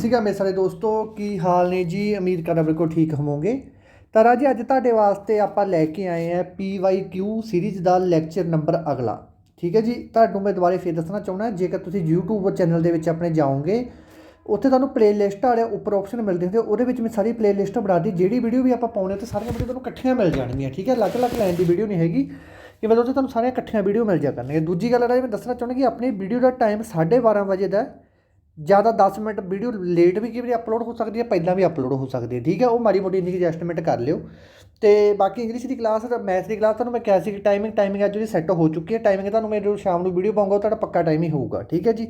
ਸ਼੍ਰੀ ਮੇਰੇ ਸਾਰੇ ਦੋਸਤੋ ਕੀ ਹਾਲ ਨੇ ਜੀ? ਉਮੀਦ ਕਰਦਾ ਬਿਲਕੁਲ ਠੀਕ ਹੋਵੋਗੇ। ਤਾਂ ਰਾਜੀ, ਅੱਜ ਤੁਹਾਡੇ ਵਾਸਤੇ ਆਪਾਂ ਲੈ ਕੇ ਆਏ ਆ PYQ ਸੀਰੀਜ਼ ਦਾ ਲੈਕਚਰ ਨੰਬਰ ਅਗਲਾ। ਠੀਕ ਹੈ ਜੀ? ਤੁਹਾਨੂੰ ਮੈਂ ਦੁਬਾਰੇ ਫੇਰ ਦੱਸਣਾ ਚਾਹੁੰਦਾ, ਜੇਕਰ ਤੁਸੀਂ YouTube ਚੈਨਲ ਦੇ ਵਿੱਚ ਆਪਣੇ ਜਾਓਗੇ, ਉੱਥੇ ਤੁਹਾਨੂੰ ਪਲੇਲਿਸਟ ਵਾਲੇ ਉੱਪਰ ਆਪਸ਼ਨ ਮਿਲਦੇ ਹੁੰਦੇ ਉਹਦੇ ਵਿੱਚ ਮੈਂ ਸਾਰੀ ਪਲੇਲਿਸਟ ਬਣਾ ਜਿਹੜੀ ਵੀਡੀਓ ਵੀ ਆਪਾਂ ਪਾਉਣੇ ਤੇ ਸਾਰੀਆਂ ਵੀਡੀਓ ਤੁਹਾਨੂੰ ਇਕੱਠੀਆਂ ਮਿਲ ਜਾਣਗੀਆਂ, ਠੀਕ ਹੈ? ਅਲੱਗ-ਅਲੱਗ ਲਾਈਨ ਦੀ ਵੀਡੀਓ ਨਹੀਂ ਹੈਗੀ, ਕਿ ਮਤਲਬ ਉੱਥੇ ਤੁਹਾਨੂੰ ਸਾਰੀਆਂ ਇਕੱਠੀਆਂ ਵੀਡੀਓ ਮਿਲ ਜਾ ਕਰਨਗੀਆਂ। ਦੂਜੀ ਗੱਲ ਰਾਜੀ, ਮੈਂ ਦੱਸਣਾ ਚਾਹੁੰਦਾ ਕਿ ਆਪਣੀ ਵੀਡੀਓ ਦਾ ਟਾਈਮ 12:30 ਵਜੇ ਦਾ ਹੈ। ਜ਼ਿਆਦਾ 10 ਮਿੰਟ ਵੀਡੀਓ ਲੇਟ ਵੀ ਕਿਵੇਂ ਅਪਲੋਡ ਹੋ ਸਕਦੀ ਹੈ, ਪਹਿਲਾਂ ਵੀ ਅਪਲੋਡ ਹੋ ਸਕਦੀ ਹੈ, ਠੀਕ ਹੈ? ਉਹ ਮਾੜੀ ਮੋਟੀ ਇੰਨੀ ਐਡਜਸਟਮੈਂਟ ਕਰ ਲਿਓ। ਤੇ ਬਾਕੀ ਇੰਗਲਿਸ਼ ਦੀ ਕਲਾਸ ਤੇ ਮੈਥ ਦੀ ਕਲਾਸ ਤੁਹਾਨੂੰ ਮੈਂ ਕਿਹਾ ਸੀ ਕਿ ਟਾਈਮਿੰਗ ਟਾਈਮਿੰਗ ਅੱਜ ਜਿਹੜੀ ਸੈੱਟ ਹੋ ਚੁੱਕੀ ਹੈ। ਟਾਈਮਿੰਗ ਤੁਹਾਨੂੰ ਮੈਂ ਜਦੋਂ ਸ਼ਾਮ ਨੂੰ ਵੀਡੀਓ ਪਾਉਂਗਾ, ਤੁਹਾਡਾ ਪੱਕਾ ਟਾਈਮ ਹੀ ਹੋਊਗਾ, ਠੀਕ ਹੈ ਜੀ?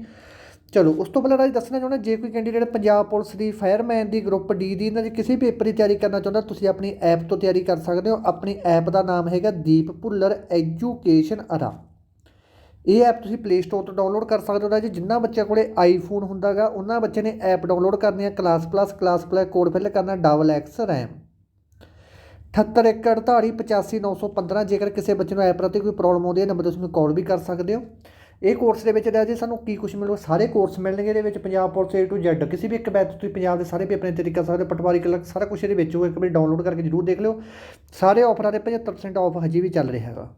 ਚਲੋ, ਉਸ ਤੋਂ ਪਹਿਲਾਂ ਰਾਜ ਦੱਸਣਾ ਚਾਹੁੰਦਾ, ਜੇ ਕੋਈ ਕੈਂਡੀਡੇਟ ਪੰਜਾਬ ਪੁਲਿਸ ਦੀ ਫਾਇਰਮੈਨ ਦੀ ਗਰੁੱਪ ਡੀ ਦੀ ਇਹਨਾਂ ਦੀ ਕਿਸੇ ਵੀ ਪੇਪਰ ਦੀ ਤਿਆਰੀ ਕਰਨਾ ਚਾਹੁੰਦਾ, ਤੁਸੀਂ ਆਪਣੀ ਐਪ ਤੋਂ ਤਿਆਰੀ ਕਰ ਸਕਦੇ ਹੋ। ਆਪਣੀ ਐਪ ਦਾ ਨਾਮ ਹੈਗਾ ਦੀਪ ਭੁੱਲਰ ਐਜੂਕੇਸ਼ਨ ਅਰਾ। ਇਹ ਐਪ ਤੁਸੀਂ ਪਲੇ ਸਟੋਰ ਤੋਂ ਡਾਊਨਲੋਡ ਕਰ ਸਕਦੇ ਹੋ ਰਾਜੇ ਜਿੰਨਾ ਬੱਚਿਆਂ ਕੋਲੇ ਆਈਫੋਨ ਹੁੰਦਾਗਾ, ਉਹਨਾਂ ਬੱਚੇ ਨੇ ਐਪ ਡਾਊਨਲੋਡ ਕਰਨੀ ਹੈ class plus class plus code fill ਕਰਨਾ ਡਬਲ ਐਕਸ ਰੈਮ 7814855915 ਜੇਕਰ ਕਿਸੇ ਬੱਚੇ ਨੂੰ ਐਪ ਪ੍ਰਤੀ ਕੋਈ ਪ੍ਰੋਬਲਮ ਆਉਂਦੀ ਹੈ, ਨੰਬਰ ਤੁਸੀਂ ਮੈਨੂੰ ਕਾਲ ਵੀ ਕਰ ਸਕਦੇ ਹੋ। ਇਹ ਕੋਰਸ ਦੇ ਵਿੱਚ ਰਾਜੇ ਸਾਨੂੰ ਕੀ ਕੁਝ ਮਿਲੂਗਾ? ਸਾਰੇ ਕੋਰਸ ਮਿਲਣਗੇ ਇਹਦੇ ਵਿੱਚ। Punjab police A to Z ਕਿਸੇ ਵੀ ਇੱਕ ਬੈਚ ਤੁਸੀਂ ਪੰਜਾਬ ਦੇ ਸਾਰੇ ਪੇਪਰਾਂ ਦੀ ਕਰ ਸਕਦੇ ਹੋ ਪਟਵਾਰੀ ਕਲਰਕ ਸਾਰਾ ਕੁਝ ਇਹਦੇ ਵਿੱਚ ਹੋਊਗਾ। ਇੱਕ ਵਾਰੀ ਡਾਊਨਲੋਡ ਕਰਕੇ ਜਰੂਰ ਦੇਖ ਲਿਓ। ਸਾਰੇ ਆਫਰਾਂ ਦੇ 75% ਆਫ ਹਜੇ ਵੀ ਚੱਲ ਰਿਹਾ ਹੈਗਾ।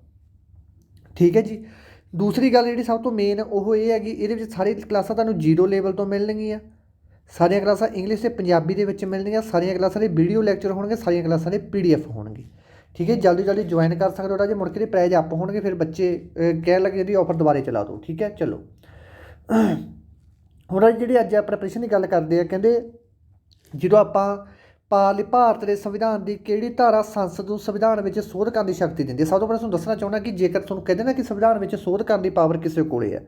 ਠੀਕ ਹੈ ਜੀ। ਦੂਸਰੀ ਗੱਲ ਜਿਹੜੀ ਸਭ ਤੋਂ ਮੇਨ ਉਹ ਇਹ ਹੈਗੀ ਇਹਦੇ ਵਿੱਚ ਸਾਰੀ ਕਲਾਸਾਂ ਤੁਹਾਨੂੰ ਜ਼ੀਰੋ ਲੈਵਲ ਤੋਂ ਮਿਲਣਗੀਆਂ। ਸਾਰੀਆਂ ਕਲਾਸਾਂ ਇੰਗਲਿਸ਼ ਤੇ ਪੰਜਾਬੀ ਦੇ ਵਿੱਚ ਮਿਲਣਗੀਆਂ, ਸਾਰੀਆਂ ਕਲਾਸਾਂ ਦੇ ਵੀਡੀਓ ਲੈਕਚਰ ਹੋਣਗੇ, ਸਾਰੀਆਂ ਕਲਾਸਾਂ ਦੇ ਪੀਡੀਐਫ ਹੋਣਗੇ। ਠੀਕ ਹੈ, ਜਲਦੀ ਜਲਦੀ ਜੁਆਇਨ ਕਰ ਸਕਦੇ ਹੋ ਜੇ ਮੁੜ ਕੇ ਦੇ ਪ੍ਰਾਈਜ਼ ਅਪ ਹੋਣਗੇ, ਫਿਰ ਬੱਚੇ ਕਹਿਣ ਲੱਗੇ ਇਹਦੀ ਆਫਰ ਦੁਬਾਰੇ ਚਲਾ ਦਿਓ। ਠੀਕ ਹੈ, ਚਲੋ। ਹੁਣ ਰਾਜੇ, ਜਿਹੜੀ ਅੱਜ ਪ੍ਰੈਪਰੇਸ਼ਨ ਦੀ ਗੱਲ ਕਰਦੇ ਆ ਕਹਿੰਦੇ ਜਦੋਂ ਆਪਾਂ ਪਾਰਲੀ ਭਾਰਤ ਦੇ ਸੰਵਿਧਾਨ ਦੀ ਕਿਹੜੀ ਧਾਰਾ ਸੰਸਦ ਨੂੰ ਸੰਵਿਧਾਨ ਵਿੱਚ ਸੋਧ ਕਰਨ ਦੀ ਸ਼ਕਤੀ ਦਿੰਦੀ? ਹੈ ਸਭ ਤੋਂ ਪਹਿਲਾਂ ਤੁਹਾਨੂੰ ਦੱਸਣਾ ਚਾਹੁੰਦਾ ਕਿ ਜੇਕਰ ਤੁਹਾਨੂੰ ਕਹਿੰਦੇ ਨਾ ਕਿ ਸੰਵਿਧਾਨ ਵਿੱਚ ਸੋਧ ਕਰਨ ਦੀ ਪਾਵਰ ਕਿਸੇ ਕੋਲੇ ਹੈ,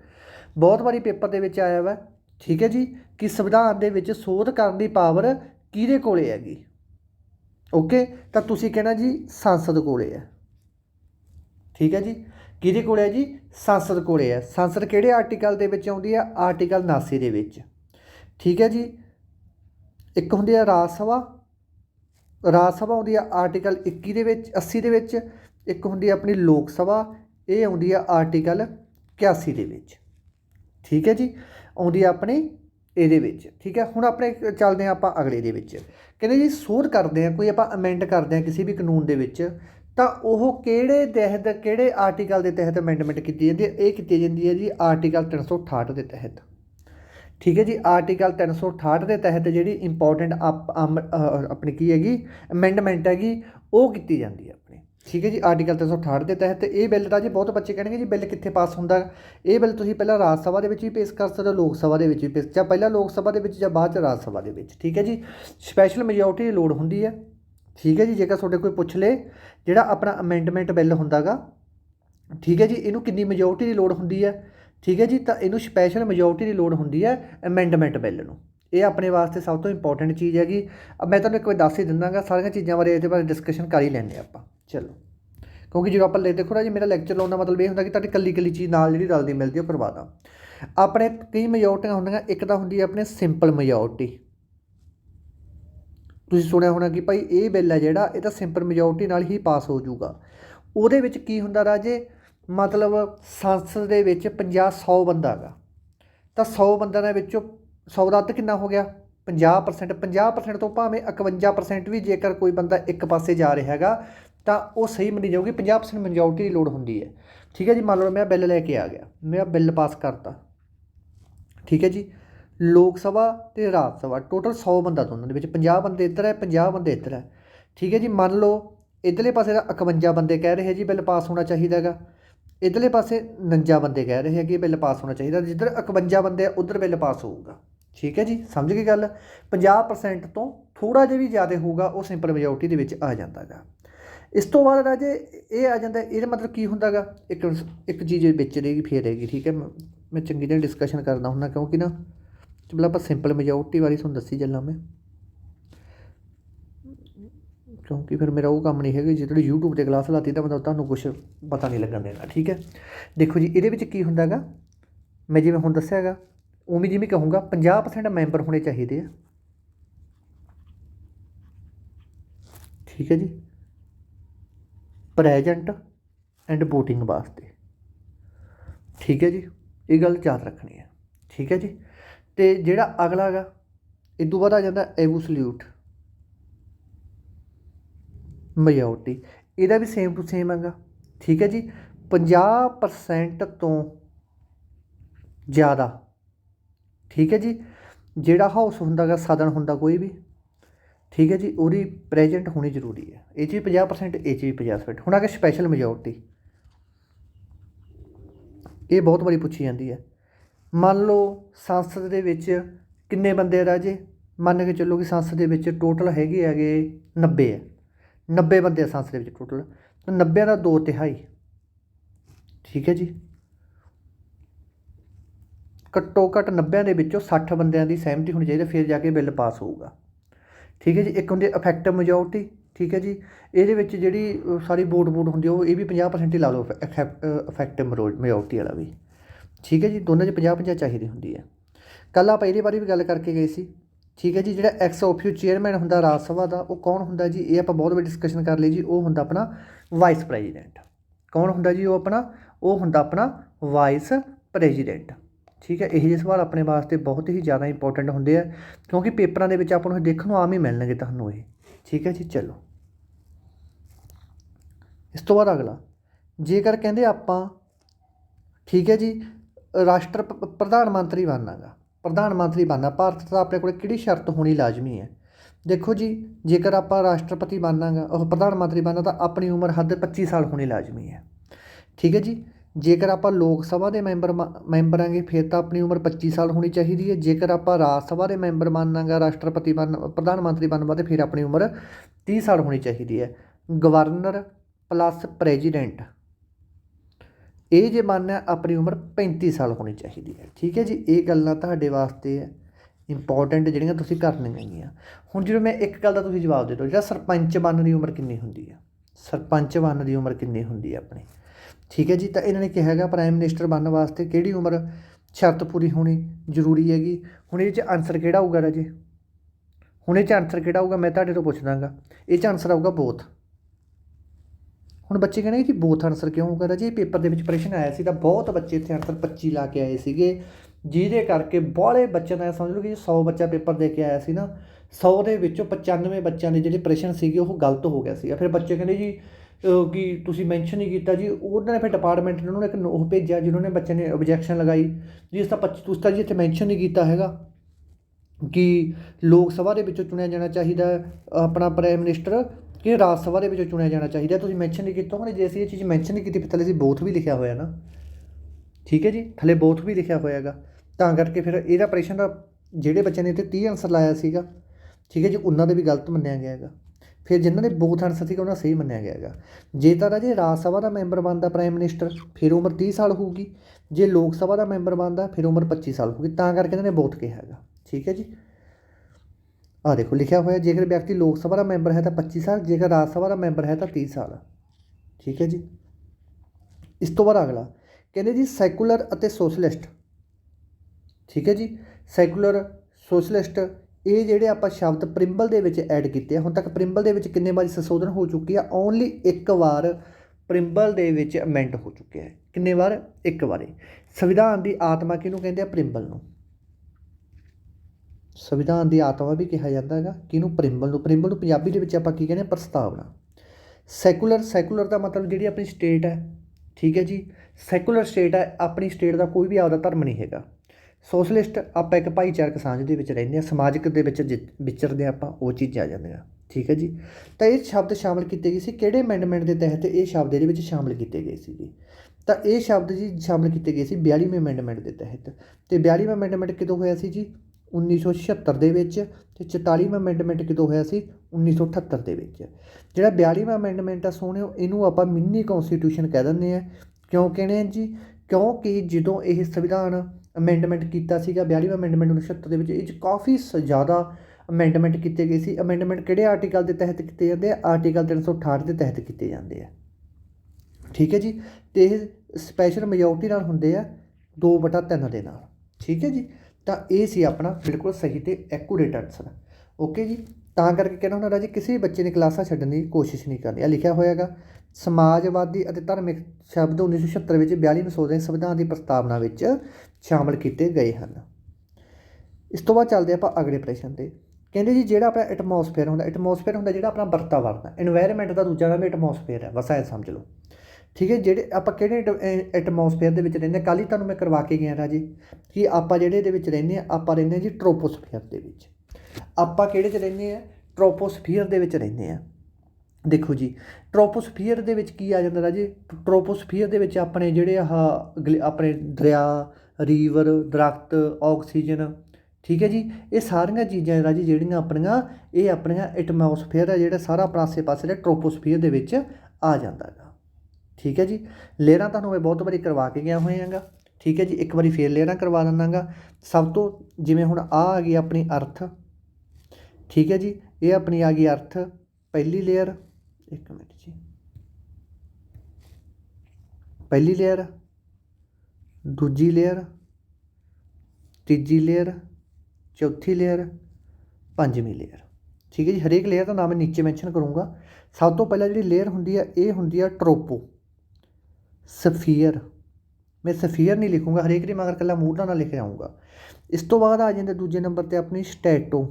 ਬਹੁਤ ਵਾਰੀ ਪੇਪਰ ਦੇ ਵਿੱਚ ਆਇਆ ਵਾ, ਠੀਕ ਹੈ ਜੀ, ਕਿ ਸੰਵਿਧਾਨ ਦੇ ਵਿੱਚ ਸੋਧ ਕਰਨ ਦੀ ਪਾਵਰ ਕਿਹਦੇ ਕੋਲੇ ਹੈਗੀ? ਓਕੇ, ਤਾਂ ਤੁਸੀਂ ਕਹਿਣਾ ਜੀ ਸੰਸਦ ਕੋਲੇ ਹੈ। ਠੀਕ ਹੈ ਜੀ, ਕਿਹਦੇ ਕੋਲੇ ਹੈ ਜੀ? ਸੰਸਦ ਕੋਲੇ ਹੈ। ਸੰਸਦ ਕਿਹੜੇ ਆਰਟੀਕਲ ਦੇ ਵਿੱਚ ਆਉਂਦੀ ਹੈ? ਆਰਟੀਕਲ 79 ਦੇ ਵਿੱਚ। ਠੀਕ ਹੈ ਜੀ, ਇੱਕ ਹੁੰਦੀ ਹੈ ਰਾਜ ਸਭਾ ਰਾਜ ਸਭਾ ਆਉਂਦੀ ਹੈ ਆਰਟੀਕਲ 21 ਦੇ ਵਿੱਚ 80 ਦੇ ਵਿੱਚ, ਇੱਕ ਹੁੰਦੀ ਹੈ ਆਪਣੀ ਲੋਕ ਸਭਾ, ਇਹ ਆਉਂਦੀ ਹੈ ਆਰਟੀਕਲ 81 ਦੇ ਵਿੱਚ। ਠੀਕ ਹੈ ਜੀ? ਆਉਂਦੀ ਹੈ ਆਪਣੇ ਇਹਦੇ ਵਿੱਚ। ਠੀਕ ਹੈ? ਹੁਣ ਆਪਣੇ ਚੱਲਦੇ ਹਾਂ ਆਪਾਂ ਅਗਲੇ ਦੇ ਵਿੱਚ। ਕਹਿੰਦੇ ਜੀ, ਸੋਧ ਕਰਦੇ ਆ ਕੋਈ ਆਪਾਂ ਅਮੈਂਡ ਕਰਦੇ ਆ ਕਿਸੇ ਵੀ ਕਾਨੂੰਨ ਦੇ ਵਿੱਚ, ਤਾਂ ਉਹ ਕਿਹੜੇ ਤਹਿਤ, ਕਿਹੜੇ ਆਰਟੀਕਲ ਦੇ ਤਹਿਤ ਅਮੈਂਡਮੈਂਟ ਕੀਤੀ ਜਾਂਦੀ ਹੈ? ਇਹ ਕੀਤੀ ਜਾਂਦੀ ਹੈ ਜੀ ਆਰਟੀਕਲ 368 ਦੇ ਤਹਿਤ। ਠੀਕ ਹੈ ਜੀ ਆਰਟੀਕਲ 368 ਦੇ ਤਹਿਤ ਜਿਹੜੀ ਇੰਪੋਰਟੈਂਟ ਆਪਣੀ ਕੀ ਹੈਗੀ ਅਮੈਂਡਮੈਂਟ ਹੈਗੀ, ਉਹ ਕੀਤੀ ਜਾਂਦੀ ਹੈ ਆਪਣੀ। ਠੀਕ ਹੈ ਜੀ ਆਰਟੀਕਲ 368 ਦੇ ਤਹਿਤ ਇਹ ਬਿੱਲ ਦਾ ਜੀ ਬਹੁਤ ਬੱਚੇ ਕਹਿਣਗੇ ਜੀ ਬਿੱਲ ਕਿੱਥੇ ਪਾਸ ਹੁੰਦਾ? ਇਹ ਬਿੱਲ ਤੁਸੀਂ ਪਹਿਲਾਂ ਰਾਜ ਸਭਾ ਦੇ ਵਿੱਚ ਵੀ ਪੇਸ਼ ਕਰ ਸਕਦੇ ਹੋ, ਲੋਕ ਸਭਾ ਦੇ ਵਿੱਚ ਵੀ ਪੇਸ਼ ਜਾਂ ਪਹਿਲਾਂ ਲੋਕ ਸਭਾ ਦੇ ਵਿੱਚ ਜਾਂ ਬਾਅਦ ਚ ਰਾਜ ਸਭਾ ਦੇ ਵਿੱਚ। ਠੀਕ ਹੈ ਜੀ ਸਪੈਸ਼ਲ ਮੈਜੋਰਟੀ ਦੀ ਲੋੜ ਹੁੰਦੀ ਹੈ। ਠੀਕ ਹੈ ਜੀ, ਜੇਕਰ ਤੁਹਾਡੇ ਕੋਈ ਪੁੱਛ ਲੇ ਜਿਹੜਾ ਆਪਣਾ ਅਮੈਂਡਮੈਂਟ ਬਿੱਲ ਹੁੰਦਾਗਾ। ਠੀਕ ਹੈ ਜੀ, ਇਹਨੂੰ ਕਿੰਨੀ ਮੈਜੋਰਟੀ ਦੀ ਲੋੜ ਹੁੰਦੀ ਹੈ? ਠੀਕ ਹੈ ਜੀ, ਤਾਂ ਇਹਨੂੰ ਸਪੈਸ਼ਲ ਮੈਜੋਰਟੀ ਦੀ ਲੋੜ ਹੁੰਦੀ ਹੈ ਅਮੈਂਡਮੈਂਟ ਬਿੱਲ ਨੂੰ। ਇਹ ਆਪਣੇ ਵਾਸਤੇ ਸਭ ਤੋਂ ਇੰਪੋਰਟੈਂਟ ਚੀਜ਼ ਹੈਗੀ। ਅਬ ਮੈਂ ਤੁਹਾਨੂੰ ਇੱਕ ਵਾਰ ਦੱਸ ਹੀ ਦਿੰਦਾਗਾ, ਸਾਰੀਆਂ ਚੀਜ਼ਾਂ ਬਾਰੇ ਇਹਦੇ ਬਾਰੇ ਡਿਸਕਸ਼ਨ ਕਰ ਹੀ ਲੈਂਦੇ ਆਪਾਂ। ਚਲੋ। ਕਿਉਂਕਿ ਜਦੋਂ ਆਪਾਂ ਲੈ ਦੇਖੋ ਨਾ ਜੀ, ਮੇਰਾ ਲੈਕਚਰ ਲਾਉਣ ਦਾ ਮਤਲਬ ਇਹ ਹੁੰਦਾ ਕਿ ਤੁਹਾਡੀ ਕੱਲੀ ਕੱਲੀ ਚੀਜ਼ ਨਾਲ ਜਿਹੜੀ ਰਲਦੀ ਮਿਲਦੀ ਉਹ ਕਰਵਾ ਦਾਂ। ਆਪਣੇ ਕਈ ਮੈਜੋਰਟੀਆਂ ਹੁੰਦੀਆਂ, ਇੱਕ ਤਾਂ ਹੁੰਦੀ ਹੈ ਆਪਣੇ ਸਿੰਪਲ ਮੈਜੋਰਟੀ ਤੁਸੀਂ ਸੁਣਿਆ ਹੋਣਾ ਕਿ ਭਾਈ ਇਹ ਬਿੱਲ ਹੈ ਜਿਹੜਾ, ਇਹ ਤਾਂ ਸਿੰਪਲ ਮੈਜੋਰਟੀ ਨਾਲ ਹੀ ਪਾਸ ਹੋ ਜਾਊਗਾ। ਉਹਦੇ ਵਿੱਚ ਕੀ ਹੁੰਦਾ ਰਾਜੇ? ਮਤਲਬ ਸੰਸਦ ਦੇ ਵਿੱਚ 50 100 ਬੰਦਾ ਹੈਗਾ। ਤਾਂ 100 ਬੰਦਿਆਂ ਦੇ ਵਿੱਚੋਂ 100 ਦਾ ਅੱਧ ਕਿੰਨਾ ਹੋ ਗਿਆ? 50% 50% ਤੋਂ ਭਾਵੇਂ 51% ਵੀ ਜੇਕਰ ਕੋਈ ਬੰਦਾ ਇੱਕ ਪਾਸੇ ਜਾ ਰਿਹਾ ਹੈਗਾ, ਤਾਂ ਉਹ ਸਹੀ ਮੰਨੀ ਜਾਊਗੀ 50% ਮੈਜੋਰਟੀ ਦੀ ਲੋੜ ਹੁੰਦੀ ਹੈ। ਠੀਕ ਹੈ ਜੀ, ਮੰਨ ਲਓ ਮੈਂ ਬਿੱਲ ਲੈ ਕੇ ਆ ਗਿਆ। ਮੈਂ ਬਿੱਲ ਪਾਸ ਕਰਤਾ। ਠੀਕ ਹੈ ਜੀ, ਲੋਕ ਸਭਾ ਤੇ ਰਾਜ ਸਭਾ ਟੋਟਲ 100 ਬੰਦਾ ਦੋਨਾਂ ਦੇ ਵਿੱਚ 50 ਬੰਦੇ ਇੱਧਰ ਹੈ 50 ਬੰਦੇ ਇੱਧਰ ਹੈ। ਠੀਕ ਹੈ ਜੀ, ਮੰਨ ਲਓ ਇਧਰਲੇ ਪਾਸੇ ਦਾ 51 ਬੰਦੇ ਕਹਿ ਰਹੇ ਜੀ, ਬਿੱਲ ਪਾਸ ਹੋਣਾ ਚਾਹੀਦਾ ਹੈਗਾ। ਇਧਰਲੇ ਪਾਸੇ 49 ਬੰਦੇ ਕਹਿ ਰਹੇ ਹੈਗੇ ਬਿੱਲ ਪਾਸ ਹੋਣਾ ਚਾਹੀਦਾ, ਜਿੱਧਰ 51 ਬੰਦੇ ਆ, ਉਧਰ ਬਿੱਲ ਪਾਸ ਹੋਊਗਾ। ਠੀਕ ਹੈ ਜੀ? ਸਮਝ ਗਏ ਗੱਲ? 50% ਤੋਂ ਥੋੜਾ ਜਿਹਾ ਵੀ ਜ਼ਿਆਦਾ ਹੋਊਗਾ, ਉਹ ਸਿੰਪਲ ਮੈਜੋਰਟੀ ਦੇ ਵਿੱਚ ਆ ਜਾਂਦਾ ਹੈਗਾ ਇਸ ਤੋਂ ਬਾਅਦ ਰਾਜੇ, ਇਹ ਆ ਜਾਂਦਾ, ਇਹਦਾ ਮਤਲਬ ਕੀ ਹੁੰਦਾਗਾ? ਇੱਕ ਇੱਕ ਚੀਜ਼ ਵਿੱਚ ਰਹੇਗੀ, ਫੇਰ ਰਹੇਗੀ, ਠੀਕ ਹੈ? ਮੈਂ ਚੰਗੀ ਤਰ੍ਹਾਂ ਡਿਸਕਸ਼ਨ ਕਰਦਾ ਹੁੰਦਾ, ਕਿਉਂਕਿ ਨਾ, ਚਲੋ ਆਪਾਂ ਸਿੰਪਲ ਮੈਜੋਰਟੀ ਬਾਰੇ ਤੁਹਾਨੂੰ ਦੱਸੀ ਚੱਲਾਂ ਮੈਂ। ਕਿਉਂਕਿ ਫਿਰ ਮੇਰਾ ਉਹ ਕੰਮ ਨਹੀਂ ਹੈਗਾ ਜਿਹੜੀ YouTube ਤੇ ਕਲਾਸ ਲਾਤੀ ਤਾਂ ਮਤਲਬ ਤੁਹਾਨੂੰ ਕੁਝ ਪਤਾ ਨਹੀਂ ਲੱਗਣ ਦੇਣਾ, ਠੀਕ ਹੈ? ਦੇਖੋ ਜੀ, ਇਹਦੇ ਵਿੱਚ ਕੀ ਹੁੰਦਾਗਾ? ਮੈਂ ਜਿਵੇਂ ਹੁਣ ਦੱਸਿਆ ਹੈਗਾ ਉਵੇਂ ਜਿਵੇਂ ਕਹੂੰਗਾ 50% ਮੈਂਬਰ ਹੋਣੇ ਚਾਹੀਦੇ ਆ। ਠੀਕ ਹੈ ਜੀ? ਪ੍ਰੈਜੈਂਟ ਐਂਡ VOTING ਵਾਸਤੇ। ਠੀਕ ਹੈ ਜੀ? ਇਹ ਗੱਲ ਯਾਦ ਰੱਖਣੀ ਹੈ। ਠੀਕ ਹੈ ਜੀ? ਤੇ ਜਿਹੜਾ ਅਗਲਾ ਹੈਗਾ ਇਸ ਤੋਂ ਬਾਅਦ ਆ ਜਾਂਦਾ ਐਬਸੋਲਿਊਟ ਮਜੋਰਟੀ ਇਹਦਾ ਵੀ ਸੇਮ ਟੂ ਸੇਮ ਹੈਗਾ। ਠੀਕ ਹੈ ਜੀ? 50% ਤੋਂ ਜ਼ਿਆਦਾ। ਠੀਕ ਹੈ ਜੀ? ਜਿਹੜਾ ਹਾਊਸ ਹੁੰਦਾਗਾ ਸਦਨ ਹੁੰਦਾ ਕੋਈ ਵੀ। ਠੀਕ ਹੈ ਜੀ? ਉਹਦੀ ਪ੍ਰੈਜ਼ੈਂਟ ਹੋਣੀ ਜ਼ਰੂਰੀ ਹੈ। ਇਹ 'ਚ ਵੀ 50% ਇਹ 'ਚ ਵੀ 50% ਹੁਣ ਆ ਗਿਆ ਸਪੈਸ਼ਲ ਮੈਜੋਰਟੀ ਇਹ ਬਹੁਤ ਵਾਰੀ ਪੁੱਛੀ ਜਾਂਦੀ ਹੈ। ਮੰਨ ਲਓ ਸੰਸਦ ਦੇ ਵਿੱਚ ਕਿੰਨੇ ਬੰਦੇ ਆ ਰਾਜੇ? ਮੰਨ ਕੇ ਚੱਲੋ ਕਿ ਸੰਸਦ ਦੇ ਵਿੱਚ ਟੋਟਲ ਹੈਗੇ ਹੈਗੇ 90 ਹੈ। 90 ਬੰਦੇ ਆ ਸੰਸਦ ਦੇ ਵਿੱਚ ਟੋਟਲ ਤਾਂ 90 ਦਾ 2 ਤਿਹਾਈ। ਠੀਕ ਹੈ ਜੀ। ਘੱਟੋ ਘੱਟ 90 ਦੇ ਵਿੱਚੋਂ 60 ਬੰਦਿਆਂ ਦੀ ਸਹਿਮਤੀ ਹੋਣੀ ਚਾਹੀਦੀ ਫਿਰ ਜਾ ਕੇ ਬਿੱਲ ਪਾਸ ਹੋਊਗਾ। ਠੀਕ ਹੈ ਜੀ ਇੱਕ ਹੁੰਦੀ ਇਫੈਕਟਿਵ ਮੈਜੋਰਟੀ ਠੀਕ ਹੈ ਜੀ। ਇਹਦੇ ਵਿੱਚ ਜਿਹੜੀ ਸਾਰੀ ਵੋਟ ਵੋਟ ਹੁੰਦੀ ਆ, ਉਹ ਇਹ ਵੀ 50% ਹੀ ਲਾ ਲਓ ਇਫੈਕਟਿਵ ਮੈਜੋਰਟੀ ਵਾਲਾ ਵੀ। ਠੀਕ ਹੈ ਜੀ ਦੋਨਾਂ 'ਚ 50 50 ਚਾਹੀਦੀ ਹੁੰਦੀ ਹੈ। ਕੱਲ ਆਪਾਂ ਇਹਦੇ ਬਾਰੇ ਵੀ ਗੱਲ ਕਰਕੇ ਗਏ ਸੀ। ਠੀਕ ਹੈ ਜੀ, ਜਿਹੜਾ ਐਕਸ ਆਫਿਓ ਚੇਅਰਮੈਨ ਹੁੰਦਾ ਰਾਜ ਸਭਾ ਦਾ, ਉਹ ਕੌਣ ਹੁੰਦਾ ਜੀ? ਇਹ ਆਪਾਂ ਬਹੁਤ ਵਾਰ ਡਿਸਕਸ਼ਨ ਕਰ ਲਈ ਜੀ, ਉਹ ਹੁੰਦਾ ਆਪਣਾ ਵਾਈਸ ਪ੍ਰੈਜ਼ੀਡੈਂਟ ਕੌਣ ਹੁੰਦਾ ਜੀ ਉਹ ਆਪਣਾ? ਉਹ ਹੁੰਦਾ ਆਪਣਾ ਵਾਈਸ ਪ੍ਰੈਜ਼ੀਡੈਂਟ ਠੀਕ ਹੈ, ਇਹ ਜਿਹੇ ਸਵਾਲ ਆਪਣੇ ਵਾਸਤੇ ਬਹੁਤ ਹੀ ਜ਼ਿਆਦਾ ਇੰਪੋਰਟੈਂਟ ਹੁੰਦੇ ਆ, ਕਿਉਂਕਿ ਪੇਪਰਾਂ ਦੇ ਵਿੱਚ ਆਪਾਂ ਨੂੰ ਦੇਖਣ ਨੂੰ ਆਮ ਹੀ ਮਿਲਣਗੇ ਤੁਹਾਨੂੰ ਇਹ। ਠੀਕ ਹੈ ਜੀ, ਚਲੋ। ਇਸ ਤੋਂ ਬਾਅਦ ਅਗਲਾ, ਜੇਕਰ ਕਹਿੰਦੇ ਆਪਾਂ, ਠੀਕ ਹੈ ਜੀ, ਰਾਸ਼ਟਰ ਪ੍ਰਧਾਨ ਮੰਤਰੀ ਬਣਨਾਗਾ ਪ੍ਰਧਾਨ ਮੰਤਰੀ ਬਣਨਾ, ਭਾਰਤ ਦਾ ਆਪਣੇ ਕੋਲ ਕਿਹੜੀ ਸ਼ਰਤ ਹੋਣੀ ਲਾਜ਼ਮੀ ਹੈ? ਦੇਖੋ ਜੀ, ਜੇਕਰ ਆਪਾਂ ਰਾਸ਼ਟਰਪਤੀ ਬਣਨਾਗਾ, ਉਹ ਪ੍ਰਧਾਨ ਮੰਤਰੀ ਬਣਨਾ ਤਾਂ ਆਪਣੀ ਉਮਰ ਹੱਦ 25 ਸਾਲ ਹੋਣੀ ਲਾਜ਼ਮੀ ਹੈ। ਠੀਕ ਹੈ ਜੀ? ਜੇਕਰ ਆਪਾਂ ਲੋਕ ਸਭਾ ਦੇ ਮੈਂਬਰ ਮ- ਮੈਂਬਰ ਆਂਗੇ, ਫਿਰ ਤਾਂ ਆਪਣੀ ਉਮਰ 25 ਸਾਲ ਹੋਣੀ ਚਾਹੀਦੀ ਹੈ। ਜੇਕਰ ਆਪਾਂ ਰਾਜ ਸਭਾ ਦੇ ਮੈਂਬਰ ਬਣਨਾਗਾ, ਰਾਸ਼ਟਰਪਤੀ ਬਣ, ਪ੍ਰਧਾਨ ਮੰਤਰੀ ਬਣਨ ਵਾਸਤੇ ਫਿਰ ਆਪਣੀ ਉਮਰ 30 ਸਾਲ ਹੋਣੀ ਚਾਹੀਦੀ ਹੈ। Governor plus president. ਇਹ ਜੇ ਮੰਨਿਆ, ਆਪਣੀ ਉਮਰ 35 ਸਾਲ ਹੋਣੀ ਚਾਹੀਦੀ ਹੈ। ਠੀਕ ਹੈ ਜੀ? ਇਹ ਗੱਲਾਂ ਤੁਹਾਡੇ ਵਾਸਤੇ ਹੈ। ਇੰਪੋਰਟੈਂਟ ਜਿਹੜੀਆਂ ਤੁਸੀਂ ਕਰਨੀਆਂ ਹੈਗੀਆਂ। ਹੁਣ ਜਦੋਂ ਮੈਂ ਇੱਕ ਗੱਲ ਦਾ ਤੁਸੀਂ ਜਵਾਬ ਦੇ ਦਿਓ, ਜਿਹੜਾ ਸਰਪੰਚ ਬਣਨ ਦੀ ਉਮਰ ਕਿੰਨੀ ਹੁੰਦੀ ਹੈ? ਸਰਪੰਚ ਬਣਨ ਦੀ ਉਮਰ ਕਿੰਨੀ ਹੁੰਦੀ ਹੈ ਆਪਣੀ? ਠੀਕ ਹੈ ਜੀ? ਤਾਂ ਇਹਨਾਂ ਨੇ ਕਿਹਾ ਹੈਗਾ ਪ੍ਰਾਈਮ ਮਿਨਿਸਟਰ ਬਣਨ ਵਾਸਤੇ ਕਿਹੜੀ ਉਮਰ ਸ਼ਰਤ ਪੂਰੀ ਹੋਣੀ ਜ਼ਰੂਰੀ ਹੈਗੀ? ਹੁਣ ਇਹ 'ਚ ਆਨਸਰ ਕਿਹੜਾ ਆਊਗਾ ਰਾਜੇ? ਹੁਣ ਇਹ 'ਚ ਆਨਸਰ ਕਿਹੜਾ ਆਊਗਾ? ਮੈਂ ਤੁਹਾਡੇ ਤੋਂ ਪੁੱਛਦਾਗਾ ਇਹ 'ਚ ਆਨਸਰ ਆਊਗਾ ਬੋਥ ਹੁਣ ਬੱਚੇ ਕਹਿੰਦੇ ਜੀ ਬੋਥ ਆਨਸਰ ਕਿਉਂ ਹੋਊਗਾ ਜੀ ਪੇਪਰ ਦੇ ਵਿੱਚ ਪ੍ਰਸ਼ਨ ਆਇਆ ਸੀ ਤਾਂ ਬਹੁਤ ਬੱਚੇ ਇੱਥੇ ਆਨਸਰ 25 ਲਾ ਕੇ ਆਏ ਸੀਗੇ। ਜਿਹਦੇ ਕਰਕੇ ਬਾਹਲੇ ਬੱਚਿਆਂ ਦਾ ਸਮਝ ਲਓ ਕਿ 100 ਬੱਚਾ ਪੇਪਰ ਦੇ ਕੇ ਆਇਆ ਸੀ ਨਾ 100 ਦੇ ਵਿੱਚੋਂ 95 ਬੱਚਿਆਂ ਦੇ ਜਿਹੜੇ ਪ੍ਰਸ਼ਨ ਸੀਗੇ ਉਹ ਗਲਤ ਹੋ ਗਿਆ ਸੀਗਾ। ਫਿਰ ਬੱਚੇ ਕਹਿੰਦੇ ਜੀ ਕਿ ਤੁਸੀਂ ਮੈਂਸ਼ਨ ਨਹੀਂ ਕੀਤਾ ਜੀ, ਉਹਨਾਂ ਨੇ ਫਿਰ ਡਿਪਾਰਟਮੈਂਟ ਨੇ ਉਹਨਾਂ ਨੂੰ ਇੱਕ ਉਹ ਭੇਜਿਆ ਜਿਨ੍ਹਾਂ ਨੇ ਬੱਚੇ ਨੇ ਆਬਜੈਕਸ਼ਨ ਲਗਾਈ। ਜੀ ਇਸ ਤਾਂ ਪੱਚ- ਤੁਸੀਂ ਤਾਂ ਜੀ ਇੱਥੇ ਮੈਂਸ਼ਨ ਨਹੀਂ ਕੀਤਾ ਹੈਗਾ ਕਿ ਲੋਕ ਸਭਾ ਦੇ ਵਿੱਚੋਂ ਚੁਣਿਆ ਜਾਣਾ ਚਾਹੀਦਾ, ਆਪਣਾ ਪ੍ਰਾਈਮ ਮਿਨਿਸਟਰ ਕਿ ਰਾਜ ਸਭਾ ਦੇ ਵਿੱਚੋਂ ਚੁਣਿਆ ਜਾਣਾ ਚਾਹੀਦਾ। ਤੁਸੀਂ ਮੈਂਸ਼ਨ ਨਹੀਂ ਕੀਤਾ, ਉਹਨੇ ਜੇ ਅਸੀਂ ਇਹ ਚੀਜ਼ ਮੈਂਸ਼ਨ ਨਹੀਂ ਕੀਤੀ, ਫਿਰ ਥੱਲੇ ਅਸੀਂ ਬੋਥ ਵੀ ਲਿਖਿਆ ਹੋਇਆ ਨਾ। ਠੀਕ ਹੈ ਜੀ? ਥੱਲੇ ਬੋਥ ਵੀ ਲਿਖਿਆ ਹੋਇਆ ਹੈਗਾ। ਤਾਂ ਕਰਕੇ ਫਿਰ ਇਹਦਾ ਪ੍ਰਸ਼ਨ ਦਾ ਜਿਹੜੇ ਬੱਚਿਆਂ ਨੇ ਇੱਥੇ 30 ਆਨਸਰ ਲਾਇਆ ਸੀਗਾ, ਠੀਕ ਹੈ ਜੀ, ਉਹਨਾਂ ਦੇ ਵੀ ਗਲਤ ਮੰਨਿਆ ਗਿਆ ਹੈਗਾ। ਫਿਰ ਜਿਨ੍ਹਾਂ ਨੇ ਬੋਥ ਆਨਸਰ ਸੀਗਾ, ਉਹਨਾਂ ਸਹੀ ਮੰਨਿਆ ਗਿਆ ਹੈਗਾ। ਜੇ ਤਾਂ ਜੇ ਰਾਜ ਸਭਾ ਦਾ ਮੈਂਬਰ ਬਣਦਾ ਪ੍ਰਾਈਮ ਮਿਨਿਸਟਰ ਫਿਰ ਉਮਰ 30 ਸਾਲ ਹੋਊਗੀ। ਜੇ ਲੋਕ ਸਭਾ ਦਾ ਮੈਂਬਰ ਬਣਦਾ, ਫਿਰ ਉਮਰ 25 ਸਾਲ ਹੋਊਗੀ। ਤਾਂ ਕਰਕੇ ਇਹਨਾਂ ਨੇ ਬੋਥ ਕਿਹਾ ਹੈਗਾ। ਠੀਕ ਹੈ ਜੀ? ਆ ਦੇਖੋ, ਲਿਖਿਆ ਹੋਇਆ, ਜੇਕਰ ਵਿਅਕਤੀ ਲੋਕ ਸਭਾ ਦਾ ਮੈਂਬਰ ਹੈ ਤਾਂ 25 ਸਾਲ, ਜੇਕਰ ਰਾਜ ਸਭਾ ਦਾ ਮੈਂਬਰ ਹੈ ਤਾਂ 30 ਸਾਲ। ਠੀਕ ਹੈ ਜੀ? ਇਸ ਤੋਂ ਬਾਅਦ ਅਗਲਾ, ਕਹਿੰਦੇ ਜੀ ਸੈਕੂਲਰ ਅਤੇ ਸੋਸ਼ਲਿਸਟ। ਠੀਕ ਹੈ ਜੀ? ਸੈਕੂਲਰ, ਸੋਸ਼ਲਿਸਟ, ਇਹ ਜਿਹੜੇ ਆਪਾਂ ਸ਼ਬਦ ਪ੍ਰਿੰਬਲ ਦੇ ਵਿੱਚ ਐਡ ਕੀਤੇ ਆ, ਹੁਣ ਤੱਕ ਪ੍ਰਿੰਬਲ ਦੇ ਵਿੱਚ ਕਿੰਨੇ ਵਾਰੀ ਸੰਸ਼ੋਧਨ ਹੋ ਚੁੱਕੀ ਆ? ਓਨਲੀ ਇੱਕ ਵਾਰ ਪ੍ਰਿੰਬਲ ਦੇ ਵਿੱਚ ਅਮੈਂਡ ਹੋ ਚੁੱਕਿਆ ਹੈ। ਕਿੰਨੇ ਵਾਰ? ਇੱਕ ਵਾਰੀ। ਸੰਵਿਧਾਨ ਦੀ ਆਤਮਾ ਕਿਹਨੂੰ ਕਹਿੰਦੇ ਆ? ਪ੍ਰਿੰਬਲ ਨੂੰ। ਸੰਵਿਧਾਨ ਦੀ ਆਤਮਾ ਵੀ ਕਿਹਾ ਜਾਂਦਾ ਹੈਗਾ, ਕਿਹਨੂੰ? ਪ੍ਰਿੰਬਲ ਨੂੰ। ਪ੍ਰਿੰਬਲ ਨੂੰ ਪੰਜਾਬੀ ਦੇ ਵਿੱਚ ਆਪਾਂ ਕੀ ਕਹਿੰਦੇ ਆ ਪ੍ਰਸਤਾਵਨਾ। ਸੈਕੂਲਰ ਸੈਕੂਲਰ ਦਾ ਮਤਲਬ ਜਿਹੜੀ ਆਪਣੀ ਸਟੇਟ ਹੈ, ਠੀਕ ਹੈ ਜੀ? ਸੈਕੂਲਰ ਸਟੇਟ ਹੈ, ਆਪਣੀ ਸਟੇਟ ਦਾ ਕੋਈ ਵੀ ਆਪਦਾ ਧਰਮ ਨਹੀਂ ਹੈਗਾ। ਸੋਸ਼ਲਿਸਟ ਆਪਾਂ ਇੱਕ ਭਾਈਚਾਰਕ ਸਾਂਝ ਦੇ ਵਿੱਚ ਰਹਿੰਦੇ ਆ ਸਮਾਜਿਕ ਦੇ ਵਿੱਚ ਜਿ- ਵਿਚਰਦੇ ਹਾਂ ਆਪਾਂ, ਉਹ ਚੀਜ਼ਾਂ ਆ ਜਾਂਦੇ ਜਾਂਦੀਆਂ, ਠੀਕ ਹੈ ਜੀ? ਤਾਂ ਇਹ ਸ਼ਬਦ ਸ਼ਾਮਲ ਕੀਤੇ ਗਏ ਸੀ, ਕਿਹੜੇ ਅਮੈਂਡਮੈਂਟ ਦੇ ਤਹਿਤ ਇਹ ਸ਼ਬਦ ਇਹਦੇ ਵਿੱਚ ਸ਼ਾਮਲ ਕੀਤੇ ਗਏ ਸੀਗੇ? ਤਾਂ ਇਹ ਸ਼ਬਦ ਜੀ ਸ਼ਾਮਲ ਕੀਤੇ ਗਏ ਸੀ 42ਵੇਂ ਅਮੈਂਡਮੈਂਟ ਦੇ ਤਹਿਤ। ਤੇ 42ਵਾਂ ਅਮੈਂਡਮੈਂਟ ਕਿਦੋਂ ਹੋਇਆ ਸੀ ਜੀ? 1976 ਦੇ ਵਿੱਚ ਤੇ 44ਵਾਂ ਅਮੈਂਡਮੈਂਟ ਕਿਦੋਂ ਹੋਇਆ ਸੀ? 1978 ਦੇ ਵਿੱਚ। ਜਿਹੜਾ 42ਵਾਂ ਅਮੈਂਡਮੈਂਟ ਆ, ਸੋਹਣਿਓ, ਇਹਨੂੰ ਆਪਾਂ ਮਿੰਨੀ ਕਨਸਟੀਟਿਊਸ਼ਨ ਕਹਿ ਦਿੰਦੇ ਆ। ਕਿਉਂ ਕਹਿੰਦੇ ਆ ਜੀ? ਕਿਉਂਕਿ ਜਦੋਂ ਇਹ ਸੰਵਿਧਾਨ ਅਮੈਂਡਮੈਂਟ ਕੀਤਾ ਸੀਗਾ 42ਵਾਂ ਅਮੈਂਡਮੈਂਟ 1976 ਦੇ ਵਿੱਚ, ਇਹ 'ਚ ਕਾਫੀ ਸ- ਜ਼ਿਆਦਾ ਅਮੈਂਡਮੈਂਟ ਕੀਤੇ ਗਏ ਸੀ। ਅਮੈਂਡਮੈਂਟ ਕਿਹੜੇ ਆਰਟੀਕਲ ਦੇ ਤਹਿਤ ਕੀਤੇ ਜਾਂਦੇ ਆ? ਆਰਟੀਕਲ 368 ਦੇ ਤਹਿਤ ਕੀਤੇ ਜਾਂਦੇ ਆ। ਠੀਕ ਹੈ ਜੀ? ਤੇ ਇਹ ਸਪੈਸ਼ਲ ਮੈਜੋਰਟੀ ਨਾਲ ਹੁੰਦੇ ਆ 2/3 ਦੇ ਨਾਲ। ਠੀਕ ਹੈ ਜੀ? ਤਾਂ ਇਹ ਸੀ ਆਪਣਾ ਬਿਲਕੁਲ ਸਹੀ ਤੇ ਐਕੂਰੇਟ ਆਨਸਰ ਓਕੇ ਜੀ? ਤਾਂ ਕਰਕੇ ਕਹਿੰਦਾ ਹੁੰਦਾ ਰਾਜੇ, ਕਿਸੇ ਬੱਚੇ ਨੇ ਕਲਾਸਾਂ ਛੱਡਣ ਦੀ ਕੋਸ਼ਿਸ਼ ਨਹੀਂ ਕਰਨੀ। ਆ ਲਿਖਿਆ ਹੋਇਆਗਾ, ਸਮਾਜਵਾਦੀ ਅਤੇ ਧਾਰਮਿਕ ਸ਼ਬਦ 1976 ਵਿੱਚ 42ਵੇਂ ਸੋਧੇ ਸੰਵਿਧਾਨ ਦੀ ਪ੍ਰਸਤਾਵਨਾ ਵਿੱਚ ਸ਼ਾਮਲ ਕੀਤੇ ਗਏ ਹਨ। ਇਸ ਤੋਂ ਬਾਅਦ ਚੱਲਦੇ ਆਪਾਂ ਅਗਲੇ ਪ੍ਰਸ਼ਨ ਤੇ। ਕਹਿੰਦੇ ਜੀ, ਜਿਹੜਾ ਆਪਣਾ ਐਟਮੋਸਫੇਅਰ ਹੁੰਦਾ ਐਟਮੋਸਫੇਅਰ ਹੁੰਦਾ ਜਿਹੜਾ ਆਪਣਾ ਵਰਤਾਵਰਨ ਹੈ এনवायरमेंट ਦਾ ਦੂਜਾ ਨਾਮ ਐਟਮੋਸਫੇਅਰ ਹੈ ਵਸਾਇ ਸਮਝ ਲਓ। ਠੀਕ ਹੈ, ਜਿਹੜੇ ਆਪਾਂ ਕਿਹੜੇ ਐਟਮੋਸਫੇਅਰ ਦੇ ਵਿੱਚ ਰਹਿੰਦੇ ਕੱਲ੍ਹ ਹੀ ਤੁਹਾਨੂੰ ਮੈਂ ਕਰਵਾ ਕੇ ਗਿਆ ਰਾਜੇ, ਕਿ ਆਪਾਂ ਜਿਹੜੇ ਇਹਦੇ ਵਿੱਚ ਰਹਿੰਦੇ ਆ ਆਪਾਂ ਰਹਿੰਦੇ ਹਾਂ ਜੀ ਟ੍ਰੋਪੋਸਫੀਅਰ ਦੇ ਵਿੱਚ। ਆਪਾਂ ਕਿਹੜੇ 'ਚ ਰਹਿੰਦੇ ਆ ਟ੍ਰੋਪੋਸਫੀਅਰ ਦੇ ਵਿੱਚ ਰਹਿੰਦੇ ਆ ਦੇਖੋ ਜੀ, ਟ੍ਰੋਪੋਸਫੀਅਰ ਦੇ ਵਿੱਚ ਕੀ ਆ ਜਾਂਦਾ ਰਾਜੇ? ਟ੍ਰੋਪੋਸਫੀਅਰ ਦੇ ਵਿੱਚ ਆਪਣੇ ਜਿਹੜੇ ਆਹ ਗਲੇ- ਆਪਣੇ ਦਰਿਆ, ਰੀਵਰ, ਦਰਖਤ, ਆਕਸੀਜਨ, ਠੀਕ ਹੈ ਜੀ, ਇਹ ਸਾਰੀਆਂ ਚੀਜ਼ਾਂ ਰਾਜੇ ਜਿਹੜੀਆਂ ਆਪਣੀਆਂ, ਇਹ ਆਪਣੀਆਂ ਐਟਮੋਸਫੇਅਰ ਹੈ ਜਿਹੜਾ ਸਾਰਾ ਆਪਣੇ ਆਸੇ-ਪਾਸੇ ਦੇ ਟ੍ਰੋਪੋਸਫੀਅਰ ਦੇ ਵਿੱਚ ਆ ਜਾਂਦਾ ਹੈਗਾ ਠੀਕ ਹੈ ਜੀ? ਲੇਅਰਾਂ ਤੁਹਾਨੂੰ ਮੈਂ ਬਹੁਤ ਵਾਰੀ ਕਰਵਾ ਕੇ ਗਿਆ ਹੋਇਆਗਾ। ਠੀਕ ਹੈ ਜੀ? ਇੱਕ ਵਾਰੀ ਫੇਰ ਲੇਅਰਾਂ ਕਰਵਾ ਦਿੰਦਾਗਾ। ਸਭ ਤੋਂ ਜਿਵੇਂ ਹੁਣ ਆ ਆ ਗਈ ਆਪਣੀ ਅਰਥ। ਠੀਕ ਹੈ ਜੀ? ਇਹ ਆਪਣੀ ਆ ਗਈ ਅਰਥ। ਪਹਿਲੀ ਲੇਅਰ। ਇੱਕ ਮਿੰਟ ਜੀ। ਪਹਿਲੀ ਲੇਅਰ। ਦੂਜੀ ਲੇਅਰ। ਤੀਜੀ ਲੇਅਰ। ਚੌਥੀ ਲੇਅਰ। ਪੰਜਵੀਂ ਲੇਅਰ। ਠੀਕ ਹੈ ਜੀ? ਹਰੇਕ ਲੇਅਰ ਦਾ ਨਾਮ ਮੈਂ ਨੀਚੇ ਮੈਂਸ਼ਨ ਕਰੂੰਗਾ। ਸਭ ਤੋਂ ਪਹਿਲਾਂ ਜਿਹੜੀ ਲੇਅਰ ਹੁੰਦੀ ਹੈ, ਇਹ ਹੁੰਦੀ ਹੈ ਟ੍ਰੋਪੋ। ਸਫੀਅਰ। ਮੈਂ ਸਫੀਅਰ ਨਹੀਂ ਲਿਖੂੰਗਾ, ਹਰੇਕ ਦੇ ਮਗਰ ਕੱਲਾ ਮੂਢਾ ਨਾਲ ਲਿਖ ਆਊਂਗਾ ਇਸ ਤੋਂ ਬਾਅਦ ਆ ਜਾਂਦੇ ਦੂਜੇ ਨੰਬਰ ਤੇ ਆਪਣੀ ਸਟੈਟੋ।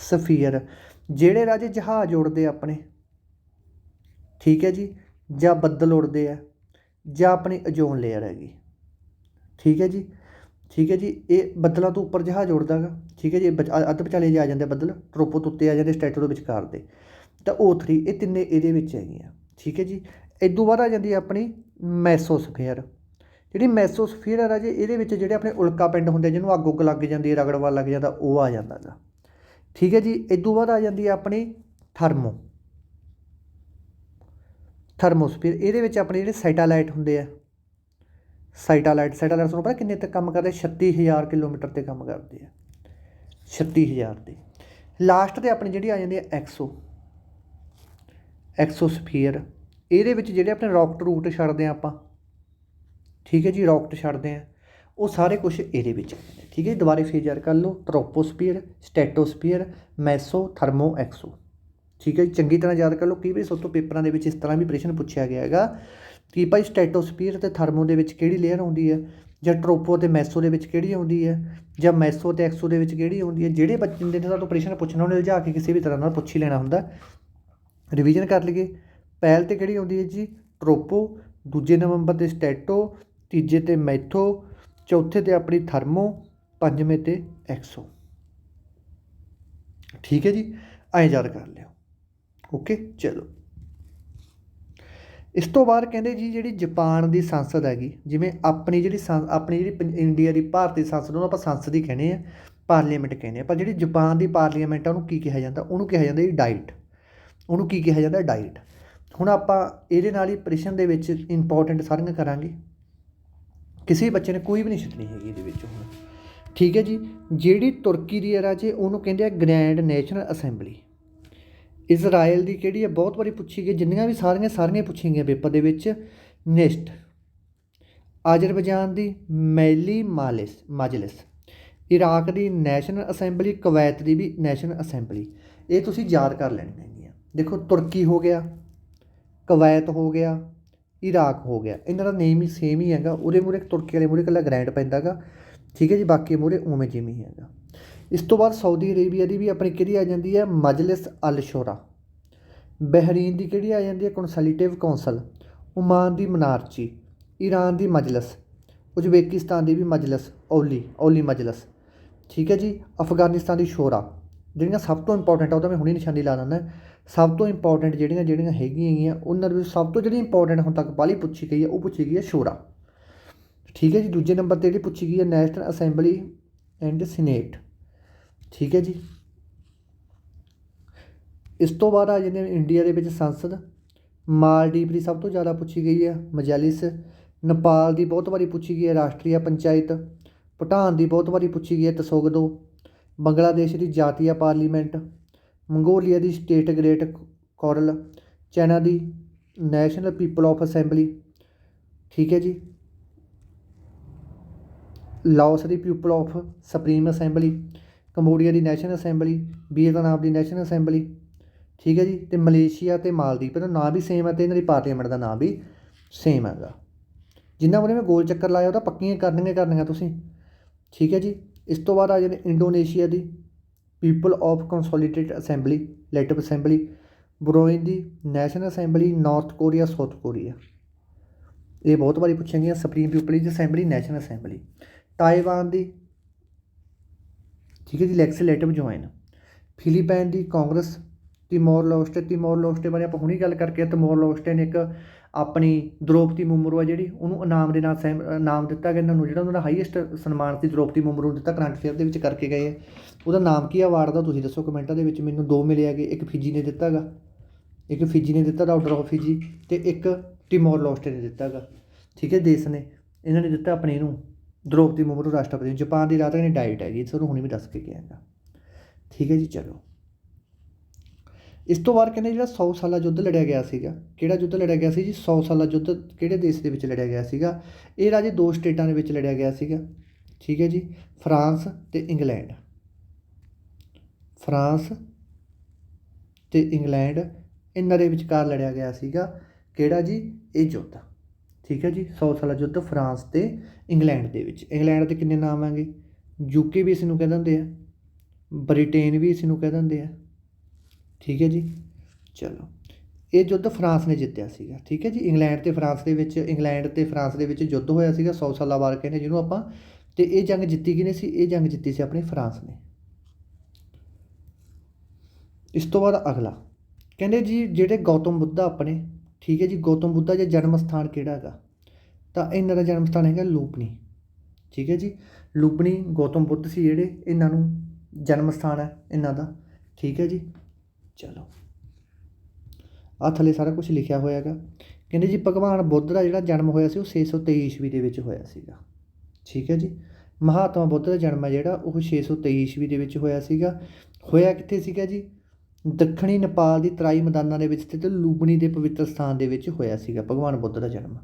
ਸਫੀਅਰ। ਜਿਹੜੇ ਰਾਜੇ ਜਹਾਜ਼ ਉੜਦੇ ਆਪਣੇ, ਠੀਕ ਹੈ ਜੀ, ਜਾਂ ਬੱਦਲ ਉੜਦੇ ਆ, ਜਾਂ ਆਪਣੀ ਓਜ਼ੋਨ ਲੇਅਰ ਹੈਗੀ, ਠੀਕ ਹੈ ਜੀ, ਠੀਕ ਹੈ ਜੀ, ਇਹ ਬੱਦਲਾਂ ਤੋਂ ਉੱਪਰ ਜਹਾਜ਼ ਉੜਦਾ ਗਾ ਠੀਕ ਹੈ ਜੀ ਅੱਧ ਵਿਚਾਲੇ ਜੇ ਆ ਜਾਂਦੇ ਬੱਦਲ, ਟਰੋਪੋ ਤੋਂ ਉੱਤੇ ਆ ਜਾਂਦੇ ਸਟੈਟੋ ਦੇ ਵਿਚਕਾਰ ਦੇ। ਤਾਂ O3 ਇਹ ਤਿੰਨੇ ਇਹਦੇ ਵਿੱਚ ਹੈਗੀਆਂ, ਠੀਕ ਹੈ ਜੀ ਇਦੋਂ ਬਾਅਦ ਆ ਜਾਂਦੀ ਹੈ ਆਪਣੀ ਮੈਸੋਸਫੀਅਰ ਜਿਹੜੀ ਮੈਸੋਸਫੀਅਰ ਆ ਰਾਜੇ ਇਹਦੇ ਵਿੱਚ ਜਿਹੜੇ ਆਪਣੇ ਉਲਕਾ ਪਿੰਡ ਹੁੰਦੇ ਆ, ਜਿਹਨੂੰ ਅੱਗ ਉੱਗ ਲੱਗ ਜਾਂਦੀ ਹੈ ਰਗੜਵਾ ਲੱਗ ਜਾਂਦਾ ਉਹ ਆ ਜਾਂਦਾ ਗਾ। ਠੀਕ ਹੈ ਜੀ ਇਦੋਂ ਬਾਅਦ ਆ ਜਾਂਦੀ ਹੈ ਆਪਣੀ ਥਰਮੋ। ਥਰਮੋਸਫੀਅਰ ਇਹਦੇ ਵਿੱਚ ਆਪਣੇ ਜਿਹੜੇ ਸੈਟੇਲਾਈਟ ਹੁੰਦੇ ਆ ਸੈਟੇਲਾਈਟ ਸੈਟੇਲਾਈਟ ਤੁਹਾਨੂੰ ਪਤਾ ਕਿੰਨੇ ਤੱਕ ਕੰਮ ਕਰਦੇ 36000 ਕਿਲੋਮੀਟਰ ਤੇ ਕੰਮ ਕਰਦੇ ਆ। 36000 ਤੇ। ਲਾਸਟ ਤੇ ਆਪਣੀ ਜਿਹੜੀ ਆ ਜਾਂਦੀ ਹੈ ਐਕਸੋ ਐਕਸੋਸਫੀਅਰ। ਇਹਦੇ ਵਿੱਚ ਜਿਹੜੇ ਆਪਣੇ ਰਾਕਟ ਰੂਟ ਛੱਡਦੇ ਆ ਆਪਾਂ, ਠੀਕ ਹੈ ਜੀ ਰਾਕਟ ਛੱਡਦੇ ਆ ਉਹ ਸਾਰੇ ਕੁਝ ਇਹਦੇ ਵਿੱਚ ਠੀਕ ਹੈ ਜੀ, ਦੁਬਾਰੇ ਫੇਰ ਯਾਦ ਕਰ ਲਓ troposphere stratosphere meso thermo exo ਠੀਕ ਹੈ ਚੰਗੀ ਤਰ੍ਹਾਂ ਯਾਦ ਕਰ ਲਓ ਕਈ ਵਾਰੀ ਸੋਤੋਂ ਪੇਪਰਾਂ ਦੇ ਵਿੱਚ ਇਸ ਤਰ੍ਹਾਂ ਵੀ ਪ੍ਰਸ਼ਨ ਪੁੱਛਿਆ ਗਿਆ ਹੈਗਾ, ਕਿ ਭਾਈ ਸਟੈਟੋਸਫੀਅਰ ਤੇ ਥਰਮੋ ਦੇ ਵਿੱਚ ਕਿਹੜੀ ਲੇਅਰ ਆਉਂਦੀ ਹੈ, ਜਾਂ ਟ੍ਰੋਪੋ ਤੇ ਮੈਸੋ ਦੇ ਵਿੱਚ ਕਿਹੜੀ ਆਉਂਦੀ ਹੈ, ਜਾਂ ਮੈਸੋ ਤੇ ਐਕਸੋ ਦੇ ਵਿੱਚ ਕਿਹੜੀ ਆਉਂਦੀ ਹੈ, ਜਿਹੜੇ ਬੱਚੇ ਨੇ ਤੁਹਾਨੂੰ ਪ੍ਰਸ਼ਨ ਪੁੱਛਣਾ, ਉਹਨੇ ਉਲਝਾ ਕੇ ਕਿਸੇ ਵੀ ਤਰ੍ਹਾਂ ਨਾਲ ਪੁੱਛ ਹੀ ਲੈਣਾ ਹੁੰਦਾ ਰਿਵੀਜ਼ਨ ਕਰ ਲਈਏ। ਪਹਿਲ ਤੇ ਕਿਹੜੀ ਆਉਂਦੀ ਹੈ ਜੀ? ਟਰੋਪੋ, ਦੂਜੇ ਨਵੰਬਰ ਤੇ ਸਟੈਟੋ, ਤੀਜੇ ਤੇ ਮੈਥੋ, ਚੌਥੇ ਤੇ ਆਪਣੀ ਥਰਮੋ, ਪੰਜਵੇਂ ਤੇ ਐਕਸੋ। ਠੀਕ ਹੈ ਜੀ? ਐਂ ਯਾਦ ਕਰ ਲਿਓ। ਓਕੇ, ਚਲੋ। ਇਸ ਤੋਂ ਬਾਅਦ ਕਹਿੰਦੇ ਜੀ, ਜਿਹੜੀ ਜਾਪਾਨ ਦੀ ਸੰਸਦ ਹੈਗੀ, ਜਿਵੇਂ ਆਪਣੀ ਜਿਹੜੀ ਸੰ- ਆਪਣੀ ਜਿਹੜੀ ਪੰਜ- ਇੰਡੀਆ ਦੀ ਭਾਰਤੀ ਸੰਸਦ ਨੂੰ ਆਪਾਂ ਸੰਸਦ ਹੀ ਕਹਿੰਦੇ ਆ ਪਾਰਲੀਮੈਂਟ ਕਹਿੰਦੇ ਆ ਪਰ ਜਿਹੜੀ ਜਾਪਾਨ ਦੀ ਪਾਰਲੀਮੈਂਟ ਆ, ਉਹਨੂੰ ਕੀ ਕਿਹਾ ਜਾਂਦਾ? ਉਹਨੂੰ ਕਿਹਾ ਜਾਂਦਾ ਜੀ ਡਾਈਟ ਉਹਨੂੰ ਕੀ ਕਿਹਾ ਜਾਂਦਾ? ਡਾਈਟ ਹੁਣ ਆਪਾਂ ਇਹਦੇ ਨਾਲ ਹੀ ਪ੍ਰਸ਼ਨ ਦੇ ਵਿੱਚ ਇੰਪੋਰਟੈਂਟ ਸਾਰੀਆਂ ਕਰਾਂਗੇ। ਕਿਸੇ ਬੱਚੇ ਨੇ ਕੋਈ ਵੀ ਨਹੀਂ ਛੱਡਣੀ ਹੈਗੀ ਇਹਦੇ ਵਿੱਚ ਹੁਣ। ਠੀਕ ਹੈ ਜੀ, ਜਿਹੜੀ ਤੁਰਕੀ ਦੀ ਹੈ ਰਾਜੇ ਉਹਨੂੰ ਕਹਿੰਦੇ ਆ ਗ੍ਰੈਂਡ ਨੈਸ਼ਨਲ ਅਸੈਂਬਲੀ ਇਜ਼ਰਾਈਲ ਦੀ ਕਿਹੜੀ ਹੈ? ਬਹੁਤ ਵਾਰੀ ਪੁੱਛੀ ਗਈ, ਜਿੰਨੀਆਂ ਵੀ ਸਾਰੀਆਂ ਸਾਰੀਆਂ ਪੁੱਛੀਆਂ ਗਈਆਂ ਪੇਪਰ ਦੇ ਵਿੱਚ ਨੈਕਸਟ ਆਜ਼ਰਬੈਜਾਨ ਦੀ ਮੈਲੀ ਮਾਲਿਸ, ਮਜਲਿਸ। ਇਰਾਕ ਦੀ ਨੈਸ਼ਨਲ ਅਸੈਂਬਲੀ ਕਵੈਤ ਦੀ ਵੀ ਨੈਸ਼ਨਲ ਅਸੈਂਬਲੀ ਇਹ ਤੁਸੀਂ ਯਾਦ ਕਰ ਲੈਣੀਆਂ ਹੈਗੀਆਂ। ਦੇਖੋ, ਤੁਰਕੀ ਹੋ ਗਿਆ ਕਵੈਤ ਹੋ ਗਿਆ, ਇਰਾਕ ਹੋ ਗਿਆ। ਇਹਨਾਂ ਦਾ ਨੇਮ ਹੀ ਸੇਮ ਹੀ ਹੈਗਾ। ਉਹਦੇ ਮੂਰੇ ਤੁਰਕੀ ਵਾਲੇ ਮੂਰੇ ਇਕੱਲਾ ਗ੍ਰੈਂਡ ਪੈਂਦਾਗਾ ਠੀਕ ਹੈ ਜੀ, ਬਾਕੀ ਮੂਰੇ ਉਵੇਂ ਜਿਵੇਂ ਹੀ ਹੈਗਾ। ਇਸ ਤੋਂ ਬਾਅਦ ਸਾਊਦੀ ਅਰੇਬੀਆ ਦੀ ਵੀ ਆਪਣੀ ਕਿਹੜੀ ਆ ਜਾਂਦੀ ਹੈ? ਮਜਲਿਸ ਅਲ ਸ਼ੋਰਾ। ਬਹਿਰੀਨ ਦੀ ਕਿਹੜੀ ਆ ਜਾਂਦੀ ਹੈ? ਕੰਸਲਟੇਟਿਵ ਕੌਂਸਲ ਉਮਾਨ ਦੀ ਮਨਾਰਚੀ। ਈਰਾਨ ਦੀ ਮਜਲਿਸ। ਉਜ਼ਬੇਕਿਸਤਾਨ ਦੀ ਵੀ ਮਜਲਿਸ। Oliy Oliy Majlis. ਠੀਕ ਹੈ ਜੀ, ਅਫਗਾਨਿਸਤਾਨ ਦੀ ਸ਼ੋਰਾ। ਜਿਹੜੀਆਂ ਸਭ ਤੋਂ ਇੰਪੋਰਟੈਂਟ ਆ ਉਹਦਾ ਮੈਂ ਹੁਣੇ ਨਿਸ਼ਾਨੀ ਲਾ ਦਿੰਦਾ। ਸਭ ਤੋਂ ਇੰਪੋਰਟੈਂਟ ਜਿਹੜੀਆਂ ਜਿਹੜੀਆਂ ਹੈਗੀਆਂ ਹੈਗੀਆਂ, ਉਹਨਾਂ ਦੇ ਵਿੱਚ ਸਭ ਤੋਂ ਜਿਹੜੀ ਇੰਪੋਰਟੈਂਟ ਹੁਣ ਤੱਕ ਪਹਿਲੀ ਪੁੱਛੀ ਗਈ ਹੈ, ਉਹ ਪੁੱਛੀ ਗਈ ਹੈ ਸ਼ੋਰਾ। ਠੀਕ ਹੈ ਜੀ, ਦੂਜੇ ਨੰਬਰ ਤੇ ਜਿਹੜੀ ਪੁੱਛੀ ਗਈ ਹੈ ਨੈਸ਼ਨਲ ਅਸੈਂਬਲੀ ਐਂਡ ਸੀਨੇਟ ਠੀਕ ਹੈ ਜੀ। ਇਸ ਤੋਂ ਬਾਅਦ ਆ ਜਾਂਦੇ ਨੇ ਇੰਡੀਆ ਦੇ ਵਿੱਚ ਸੰਸਦ। ਮਾਲਦੀਵ ਦੀ ਸਭ ਤੋਂ ਜ਼ਿਆਦਾ ਪੁੱਛੀ ਗਈ ਹੈ, ਮਜਾਲਿਸ। ਨੇਪਾਲ ਦੀ ਬਹੁਤ ਵਾਰੀ ਪੁੱਛੀ ਗਈ ਹੈ ਰਾਸ਼ਟਰੀय ਪੰਚਾਇਤ। ਭੂਟਾਨ ਦੀ ਬਹੁਤ ਵਾਰੀ ਪੁੱਛੀ ਗਈ ਹੈ, ਤਸੋਗਦੋ। ਬੰਗਲਾਦੇਸ਼ ਦੀ ਜਾਤੀਆ ਪਾਰਲੀਮੈਂਟ। ਮੰਗੋਲੀਆ ਦੀ ਸਟੇਟ ਗ੍ਰੇਟ ਕੋਰਲ ਚਾਈਨਾ ਦੀ ਨੈਸ਼ਨਲ ਪੀਪਲ ਆਫ ਅਸੈਂਬਲੀ। ਠੀਕ ਹੈ ਜੀ। Laos the people of supreme assembly, Cambodia the national assembly, Vietnam ਦੀ ਨੈਸ਼ਨਲ ਅਸੈਂਬਲੀ। ਠੀਕ ਹੈ ਜੀ। ਤੇ ਮਲੇਸ਼ੀਆ ਤੇ ਮਾਲਦੀਪ ਦਾ ਨਾਂ ਵੀ ਸੇਮ ਹੈ ਤੇ ਇਹਨਾਂ ਦੀ ਪਾਰਲੀਮੈਂਟ ਦਾ ਨਾਂ ਵੀ ਸੇਮ ਹੈਗਾ। ਜਿੰਨਾ ਬਾਰੇ ਮੈਂ ਗੋਲ ਚੱਕਰ ਲਾਇਆ ਉਹਦਾ ਪੱਕੀਆਂ ਕਰਨੀਆਂ ਕਰਨੀਆਂ ਤੁਸੀਂ। ਠੀਕ ਹੈ ਜੀ। ਇਸ ਤੋਂ ਬਾਅਦ ਆ ਜਾਂਦੇ ਇੰਡੋਨੇਸ਼ੀਆ ਦੀ people of consolidated assembly ਲੈਟਿਵ assembly ਬਰੋਇਨ the national assembly, North Korea, South Korea ਇਹ ਬਹੁਤ ਵਾਰੀ ਪੁੱਛੀਆਂ ਗਈਆਂ, supreme people's assembly, national assembly Taiwan ਦੀ, ਠੀਕ ਹੈ ਜੀ ਲੈਕਸਲੇਟਿਵ ਜੁਆਇਨ ਫਿਲੀਪਾਈਨ ਦੀ congress Timor Leste Timor Leste ਬਾਰੇ ਆਪਾਂ ਹੁਣੀ ਗੱਲ ਕਰਕੇ ਆਏ। ਤਿਮੋਰ ਲੋਸਟੇ ਨੇ ਇੱਕ ਆਪਣੀ ਦ੍ਰੋਪਦੀ ਮੁਰਮੂ ਆ ਜਿਹੜੀ, ਉਹਨੂੰ ਇਨਾਮ ਦੇ ਨਾਲ ਸੈਮ ਇਨਾਮ ਦਿੱਤਾ ਗਿਆ। ਇਹਨਾਂ ਨੂੰ ਜਿਹੜਾ ਉਹਨਾਂ ਦਾ ਹਾਈਐਸਟ ਸਨਮਾਨ ਸੀ ਦ੍ਰੋਪਦੀ ਮੁਰਮੂ ਨੂੰ ਦਿੱਤਾ, ਕਰੰਟ ਅਫੇਅਰ ਦੇ ਵਿੱਚ ਕਰਕੇ ਗਏ ਹੈ ਉਹਦਾ ਨਾਮ ਕੀ ਅਵਾਰਡ ਦਾ, ਤੁਸੀਂ ਦੱਸੋ ਕਮੈਂਟਾਂ ਦੇ ਵਿੱਚ। ਮੈਨੂੰ ਦੋ ਮਿਲੇ ਹੈਗੇ ਇੱਕ ਫਿਜੀ ਨੇ ਦਿੱਤਾ ਗਾ। ਇੱਕ ਫਿਜੀ ਨੇ ਦਿੱਤਾ ਦਾ ਆਰਡਰ ਆਫ ਫਿਜੀ, ਤੇ ਇੱਕ ਟਿਮੋਰ ਲੋਸਟੇ ਨੇ ਦਿੱਤਾ ਗਾ। ਠੀਕ ਹੈ, ਦੇਸ਼ ਨੇ, ਇਹਨਾਂ ਨੇ ਦਿੱਤਾ ਆਪਣੇ ਇਹਨੂੰ ਦ੍ਰੋਪਦੀ ਮੁਰਮੂ ਰਾਸ਼ਟਰਪਤੀ ਨੂੰ। ਜਾਪਾਨ ਦੀ ਰਾਜਧਾਨੀ ਡਾਇਟ ਹੈਗੀ ਤੁਹਾਨੂੰ ਹੁਣੇ ਵੀ ਦੱਸ ਕੇ ਗਿਆ ਹੈਗਾ। ਠੀਕ ਹੈ ਜੀ, ਚਲੋ। ਇਸ ਤੋਂ ਬਾਅਦ ਕਹਿੰਦੇ ਜਿਹੜਾ 100 ਸਾਲਾ ਯੁੱਧ ਲੜਿਆ ਗਿਆ ਸੀਗਾ, ਕਿਹੜਾ ਯੁੱਧ ਲੜਿਆ ਗਿਆ ਸੀ ਜੀ? 100 ਸਾਲਾ ਯੁੱਧ ਕਿਹੜੇ ਦੇਸ਼ ਦੇ ਵਿੱਚ ਲੜਿਆ ਗਿਆ ਸੀਗਾ? ਇਹ ਰਾਜੇ ਦੋ ਸਟੇਟਾਂ ਦੇ ਵਿੱਚ ਲੜਿਆ ਗਿਆ ਸੀਗਾ, ਠੀਕ ਹੈ ਜੀ? ਫਰਾਂਸ ਤੇ ਇੰਗਲੈਂਡ। ਫਰਾਂਸ ਤੇ ਇੰਗਲੈਂਡ, ਇਹਨਾਂ ਦੇ ਵਿਚਕਾਰ ਲੜਿਆ ਗਿਆ ਸੀਗਾ, ਕਿਹੜਾ ਜੀ? ਇਹ ਯੁੱਧ, ਠੀਕ ਹੈ ਜੀ? 100 ਸਾਲਾ ਯੁੱਧ ਫਰਾਂਸ ਤੇ ਇੰਗਲੈਂਡ ਦੇ ਵਿੱਚ। ਇੰਗਲੈਂਡ ਦੇ ਕਿੰਨੇ ਨਾਮ ਆਂਗੇ ਯੂਕੇ ਵੀ ਇਸ ਨੂੰ ਕਹਿ ਦਿੰਦੇ ਆ, ਬ੍ਰਿਟੇਨ ਵੀ ਇਸ ਨੂੰ ਕਹਿ ਦਿੰਦੇ ਆ। ਠੀਕ ਹੈ ਜੀ? ਚਲੋ। ਇਹ ਯੁੱਧ ਫਰਾਂਸ ਨੇ ਜਿੱਤਿਆ ਸੀਗਾ, ਠੀਕ ਹੈ ਜੀ? ਇੰਗਲੈਂਡ ਤੇ ਫਰਾਂਸ ਦੇ ਵਿੱਚ, ਇੰਗਲੈਂਡ ਤੇ ਫਰਾਂਸ ਦੇ ਵਿੱਚ ਯੁੱਧ ਹੋਇਆ ਸੀਗਾ 100 ਸਾਲਾਂ ਬਾਅਦ ਕਹਿੰਦੇ ਜਿਹਨੂੰ ਆਪਾਂ, ਤੇ ਇਹ ਜੰਗ ਜਿੱਤੀ ਕਿਹਨੇ ਸੀ? ਇਹ ਜੰਗ ਜਿੱਤੀ ਸੀ ਆਪਣੀ ਫਰਾਂਸ ਨੇ। ਇਸ ਤੋਂ ਬਾਅਦ ਅਗਲਾ, ਕਹਿੰਦੇ ਜੀ ਜਿਹੜੇ ਗੌਤਮ ਬੁੱਧਾ ਆਪਣੇ, ਠੀਕ ਹੈ ਜੀ? ਗੌਤਮ ਬੁੱਧਾ ਦਾ ਜਨਮ ਸਥਾਨ ਕਿਹੜਾ ਹੈਗਾ? ਤਾਂ ਇਹਨਾਂ ਦਾ ਜਨਮ ਸਥਾਨ ਹੈਗਾ ਲੂਪਨੀ, ਠੀਕ ਹੈ ਜੀ? ਲੂਪਨੀ ਗੌਤਮ ਬੁੱਧ ਸੀ ਜਿਹੜੇ, ਇਹਨਾਂ ਨੂੰ ਜਨਮ ਸਥਾਨ ਹੈ ਇਹਨਾਂ ਦਾ, ਠੀਕ ਹੈ ਜੀ? ਚਲੋ। ਆ ਥੱਲੇ ਸਾਰਾ ਕੁਝ ਲਿਖਿਆ ਹੋਇਆ ਹੈਗਾ। ਕਹਿੰਦੇ ਜੀ ਭਗਵਾਨ ਬੁੱਧ ਦਾ ਜਿਹੜਾ ਜਨਮ ਹੋਇਆ ਸੀ ਉਹ 623 ਈਸਵੀ ਦੇ ਵਿੱਚ ਹੋਇਆ ਸੀਗਾ। ਠੀਕ ਹੈ ਜੀ? ਮਹਾਤਮਾ ਬੁੱਧ ਦਾ ਜਨਮ ਹੈ ਜਿਹੜਾ, ਉਹ 623 ਈਸਵੀ ਦੇ ਵਿੱਚ ਹੋਇਆ ਸੀਗਾ। ਹੋਇਆ ਕਿੱਥੇ ਸੀਗਾ ਜੀ? ਦੱਖਣੀ ਨੇਪਾਲ ਦੀ ਤਰਾਈ ਮੈਦਾਨਾਂ ਦੇ ਵਿੱਚ ਸਥਿਤ ਲੂਬਣੀ ਦੇ ਪਵਿੱਤਰ ਸਥਾਨ ਦੇ ਵਿੱਚ ਹੋਇਆ ਸੀਗਾ ਭਗਵਾਨ ਬੁੱਧ ਦਾ ਜਨਮ।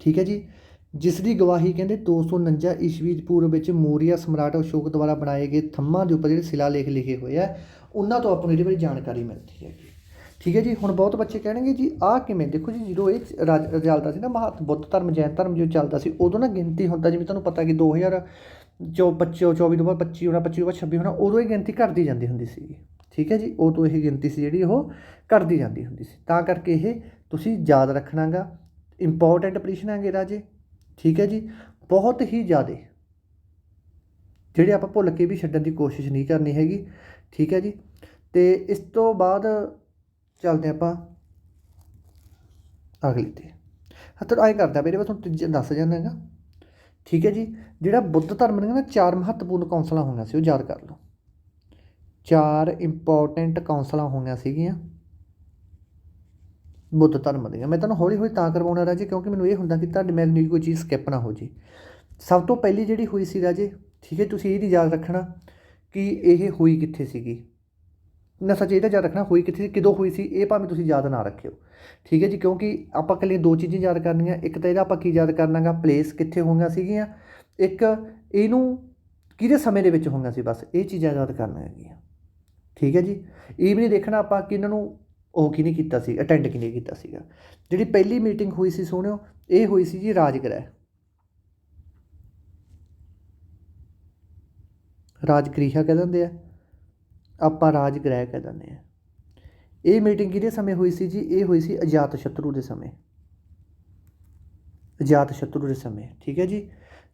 ਠੀਕ ਹੈ ਜੀ? ਜਿਸ ਦੀ ਗਵਾਹੀ ਕਹਿੰਦੇ 249 ਈਸਵੀ ਪੂਰਬ ਵਿੱਚ ਮੌਰੀਆ ਸਮਰਾਟ ਅਸ਼ੋਕ ਦੁਆਰਾ ਬਣਾਏ ਗਏ ਥੰਮਾਂ ਦੇ ਉੱਪਰ ਜਿਹੜੇ ਸ਼ਿਲਾਲੇਖ ਲਿਖੇ ਹੋਏ ਆ ਉਹਨਾਂ ਤੋਂ ਆਪਾਂ ਨੂੰ ਇਹਦੇ ਬਾਰੇ ਜਾਣਕਾਰੀ ਮਿਲਦੀ ਹੈਗੀ। ਠੀਕ ਹੈ ਜੀ, ਹੁਣ ਬਹੁਤ ਬੱਚੇ ਕਹਿਣਗੇ ਜੀ, ਆਹ ਕਿਵੇਂ? ਦੇਖੋ ਜੀ, ਜਦੋਂ ਇਹ ਰਾਜ, ਚੱਲਦਾ ਸੀ ਨਾ ਮਹਾਤ ਬੁੱਧ ਧਰਮ, ਜੈਨ ਧਰਮ ਜੋ ਚੱਲਦਾ ਸੀ, ਉਦੋਂ ਨਾ ਗਿਣਤੀ ਹੁੰਦਾ ਜਿਵੇਂ ਤੁਹਾਨੂੰ ਪਤਾ ਕਿ 2000 ਚੋ 25 24 ਤੋਂ ਬਾਅਦ 25 ਹੋਣਾ 25 ਤੋਂ ਬਾਅਦ 26 ਹੋਣਾ, ਉਦੋਂ ਇਹ ਗਿਣਤੀ ਘਟਦੀ ਜਾਂਦੀ ਹੁੰਦੀ ਸੀ। ਠੀਕ ਹੈ ਜੀ ਉਦੋਂ ਇਹ ਗਿਣਤੀ ਸੀ ਜਿਹੜੀ ਉਹ ਘਟਦੀ ਜਾਂਦੀ ਹੁੰਦੀ ਸੀ। ਤਾਂ ਕਰਕੇ ਇਹ ਤੁਸੀਂ ਯਾਦ ਰੱਖਣਾਗਾ ਇੰਪੋਰਟੈਂਟ ਪ੍ਰਸ਼ਨ ਹੈਗੇ ਰਾਜੇ। ਠੀਕ ਹੈ ਜੀ, ਬਹੁਤ ਹੀ ਜ਼ਿਆਦੇ। ਜਿਹੜੇ ਆਪਾਂ ਭੁੱਲ ਕੇ ਵੀ ਛੱਡਣ ਦੀ ਕੋਸ਼ਿਸ਼ ਨਹੀਂ ਕਰਨੀ ਹੈਗੀ ਠੀਕ ਹੈ ਜੀ। ਤੇ ਇਸ ਤੋਂ ਬਾਅਦ ਚੱਲਦੇ ਆਪਾਂ ਅਗਲੀ ਤੇ। ਹੱਥੋਂ ਆਏ ਕਰਦਾ ਮੇਰੇ ਮੈਂ ਤੁਹਾਨੂੰ ਤੀਜਾ ਦੱਸ ਜਾਂਦਾ ਹੈਗਾ। ਠੀਕ ਹੈ ਜੀ, ਜਿਹੜਾ ਬੁੱਧ ਧਰਮ ਦੀਆਂ ਨਾ ਚਾਰ ਮਹੱਤਵਪੂਰਨ ਕੌਂਸਲਾਂ ਹੋਈਆਂ ਸੀ, ਉਹ ਯਾਦ ਕਰ ਲਓ। ਚਾਰ ਇੰਪੋਰਟੈਂਟ ਕੌਂਸਲਾਂ ਹੋਈਆਂ ਸੀਗੀਆਂ ਬੁੱਧ ਧਰਮ ਦੀਆਂ। ਮੈਂ ਤੁਹਾਨੂੰ ਹੌਲੀ ਹੌਲੀ ਤਾਂ ਕਰਵਾਉਣਾ ਰਾਜੇ, ਕਿਉਂਕਿ ਮੈਨੂੰ ਇਹ ਹੁੰਦਾ ਕਿ ਤੁਹਾਡੇ ਮੈਗਨੀ ਕੋਈ ਚੀਜ਼ ਸਕਿਪ ਨਾ ਹੋ ਜੇ ਸਭ ਤੋਂ ਪਹਿਲੀ ਜਿਹੜੀ ਹੋਈ ਸੀ ਰਾਜੇ, ਠੀਕ ਹੈ, ਤੁਸੀਂ ਇਹ ਨਹੀਂ ਯਾਦ ਰੱਖਣਾ ਕਿ ਇਹ ਹੋਈ ਕਿੱਥੇ ਸੀਗੀ? ਨਸ਼ਾ ਸੱਚ ਇਹਦਾ ਯਾਦ ਰੱਖਣਾ, ਹੋਈ ਕਿੱਥੇ ਸੀ ਕਿਦੋਂ ਹੋਈ ਸੀ, ਇਹ ਭਾਵੇਂ ਤੁਸੀਂ ਯਾਦ ਨਾ ਰੱਖਿਓ। ਠੀਕ ਹੈ ਜੀ, ਕਿਉਂਕਿ ਆਪਾਂ ਇਕੱਲੀਆਂ ਦੋ ਚੀਜ਼ਾਂ ਯਾਦ ਕਰਨੀਆਂ, ਇੱਕ ਤਾਂ ਇਹਦਾ ਆਪਾਂ ਕੀ ਯਾਦ ਕਰਨਾਗਾ ਪਲੇਸ ਕਿੱਥੇ ਹੋਈਆਂ ਸੀਗੀਆਂ, ਇੱਕ ਇਹਨੂੰ ਕਿਹਦੇ ਸਮੇਂ ਦੇ ਵਿੱਚ ਹੋਈਆਂ ਸੀ, ਬਸ ਇਹ ਚੀਜ਼ਾਂ ਯਾਦ ਕਰਨੀਆਂ ਹੈਗੀਆਂ। ਠੀਕ ਹੈ ਜੀ, ਇਹ ਵੀ ਨਹੀਂ ਦੇਖਣਾ ਆਪਾਂ ਕਿ ਇਹਨਾਂ ਨੂੰ ਉਹ ਕਿਹਨੇ ਕੀਤਾ ਸੀ ਅਟੈਂਡ ਕਿਹਨੇ ਕੀਤਾ ਸੀਗਾ। ਜਿਹੜੀ ਪਹਿਲੀ ਮੀਟਿੰਗ ਹੋਈ ਸੀ, ਸੁਣਿਓ, ਇਹ ਹੋਈ ਸੀ ਜੀ ਰਾਜਗ੍ਰਹਿ ਰਾਜ ਗ੍ਰੀਹਾ ਕਹਿ ਦਿੰਦੇ ਆ, ਆਪਾਂ ਰਾਜ ਗ੍ਰਹਿ ਕਹਿ ਦਿੰਦੇ ਆ। ਇਹ ਮੀਟਿੰਗ ਕਿਹਦੇ ਸਮੇਂ ਹੋਈ ਸੀ ਜੀ? ਇਹ ਹੋਈ ਸੀ ਅਜਾਤ ਸ਼ਤਰੂ ਦੇ ਸਮੇਂ। ਅਜਾਤ ਸ਼ਤਰੂ ਦੇ ਸਮੇਂ, ਠੀਕ ਹੈ ਜੀ?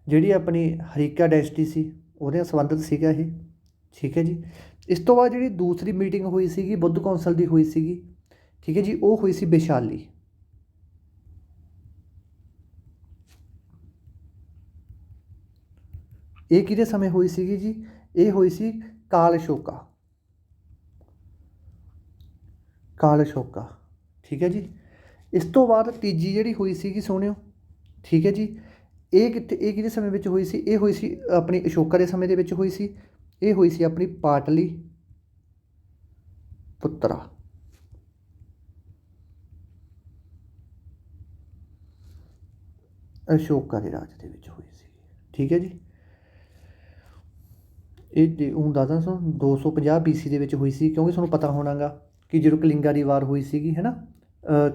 ਜਿਹੜੀ ਆਪਣੀ ਹਰੀਕਾ ਡਾਇਨੈਸਟੀ ਸੀ, ਉਹਦੇ ਨਾਲ ਸੰਬੰਧਿਤ ਸੀਗਾ ਇਹ, ਠੀਕ ਹੈ ਜੀ? ਇਸ ਤੋਂ ਬਾਅਦ ਜਿਹੜੀ ਦੂਸਰੀ ਮੀਟਿੰਗ ਹੋਈ ਸੀਗੀ, ਬੁੱਧ ਕੌਂਸਲ ਦੀ ਹੋਈ ਸੀਗੀ, ਠੀਕ ਹੈ ਜੀ? ਉਹ ਹੋਈ ਸੀ ਵਿਸ਼ਾਲੀ ਇਹ ਕਿਹਦੇ ਸਮੇਂ ਹੋਈ ਸੀਗੀ ਜੀ? ਇਹ ਹੋਈ ਸੀ ਕਾਲ ਅਸ਼ੋਕਾ ਕਾਲ ਅਸ਼ੋਕਾ ਠੀਕ ਹੈ ਜੀ? ਇਸ ਤੋਂ ਬਾਅਦ ਤੀਜੀ ਜਿਹੜੀ ਹੋਈ ਸੀਗੀ ਸੋਹਣਿਓ ਠੀਕ ਹੈ ਜੀ? ਇਹ ਕਿੱਥੇ, ਇਹ ਕਿਹਦੇ ਸਮੇਂ ਵਿੱਚ ਹੋਈ ਸੀ? ਇਹ ਹੋਈ ਸੀ ਆਪਣੀ ਅਸ਼ੋਕਾ ਦੇ ਸਮੇਂ ਦੇ ਵਿੱਚ ਹੋਈ ਸੀ। ਇਹ ਹੋਈ ਸੀ ਆਪਣੀ ਪਾਟਲੀ ਪੁੱਤਰਾ। ਅਸ਼ੋਕਾ ਦੇ ਰਾਜ ਦੇ ਵਿੱਚ ਹੋਈ ਸੀ। ਠੀਕ ਹੈ ਜੀ? ਇਹ ਦੇ ਉਹ ਦੱਸਦਾ ਸੋ 250 BC ਦੇ ਵਿੱਚ ਹੋਈ ਸੀ, ਕਿਉਂਕਿ ਤੁਹਾਨੂੰ ਪਤਾ ਹੋਣਾ ਗਾ ਕਿ ਜਦੋਂ ਕਲਿੰਗਾ ਦੀ ਵਾਰ ਹੋਈ ਸੀਗੀ, ਹੈ ਨਾ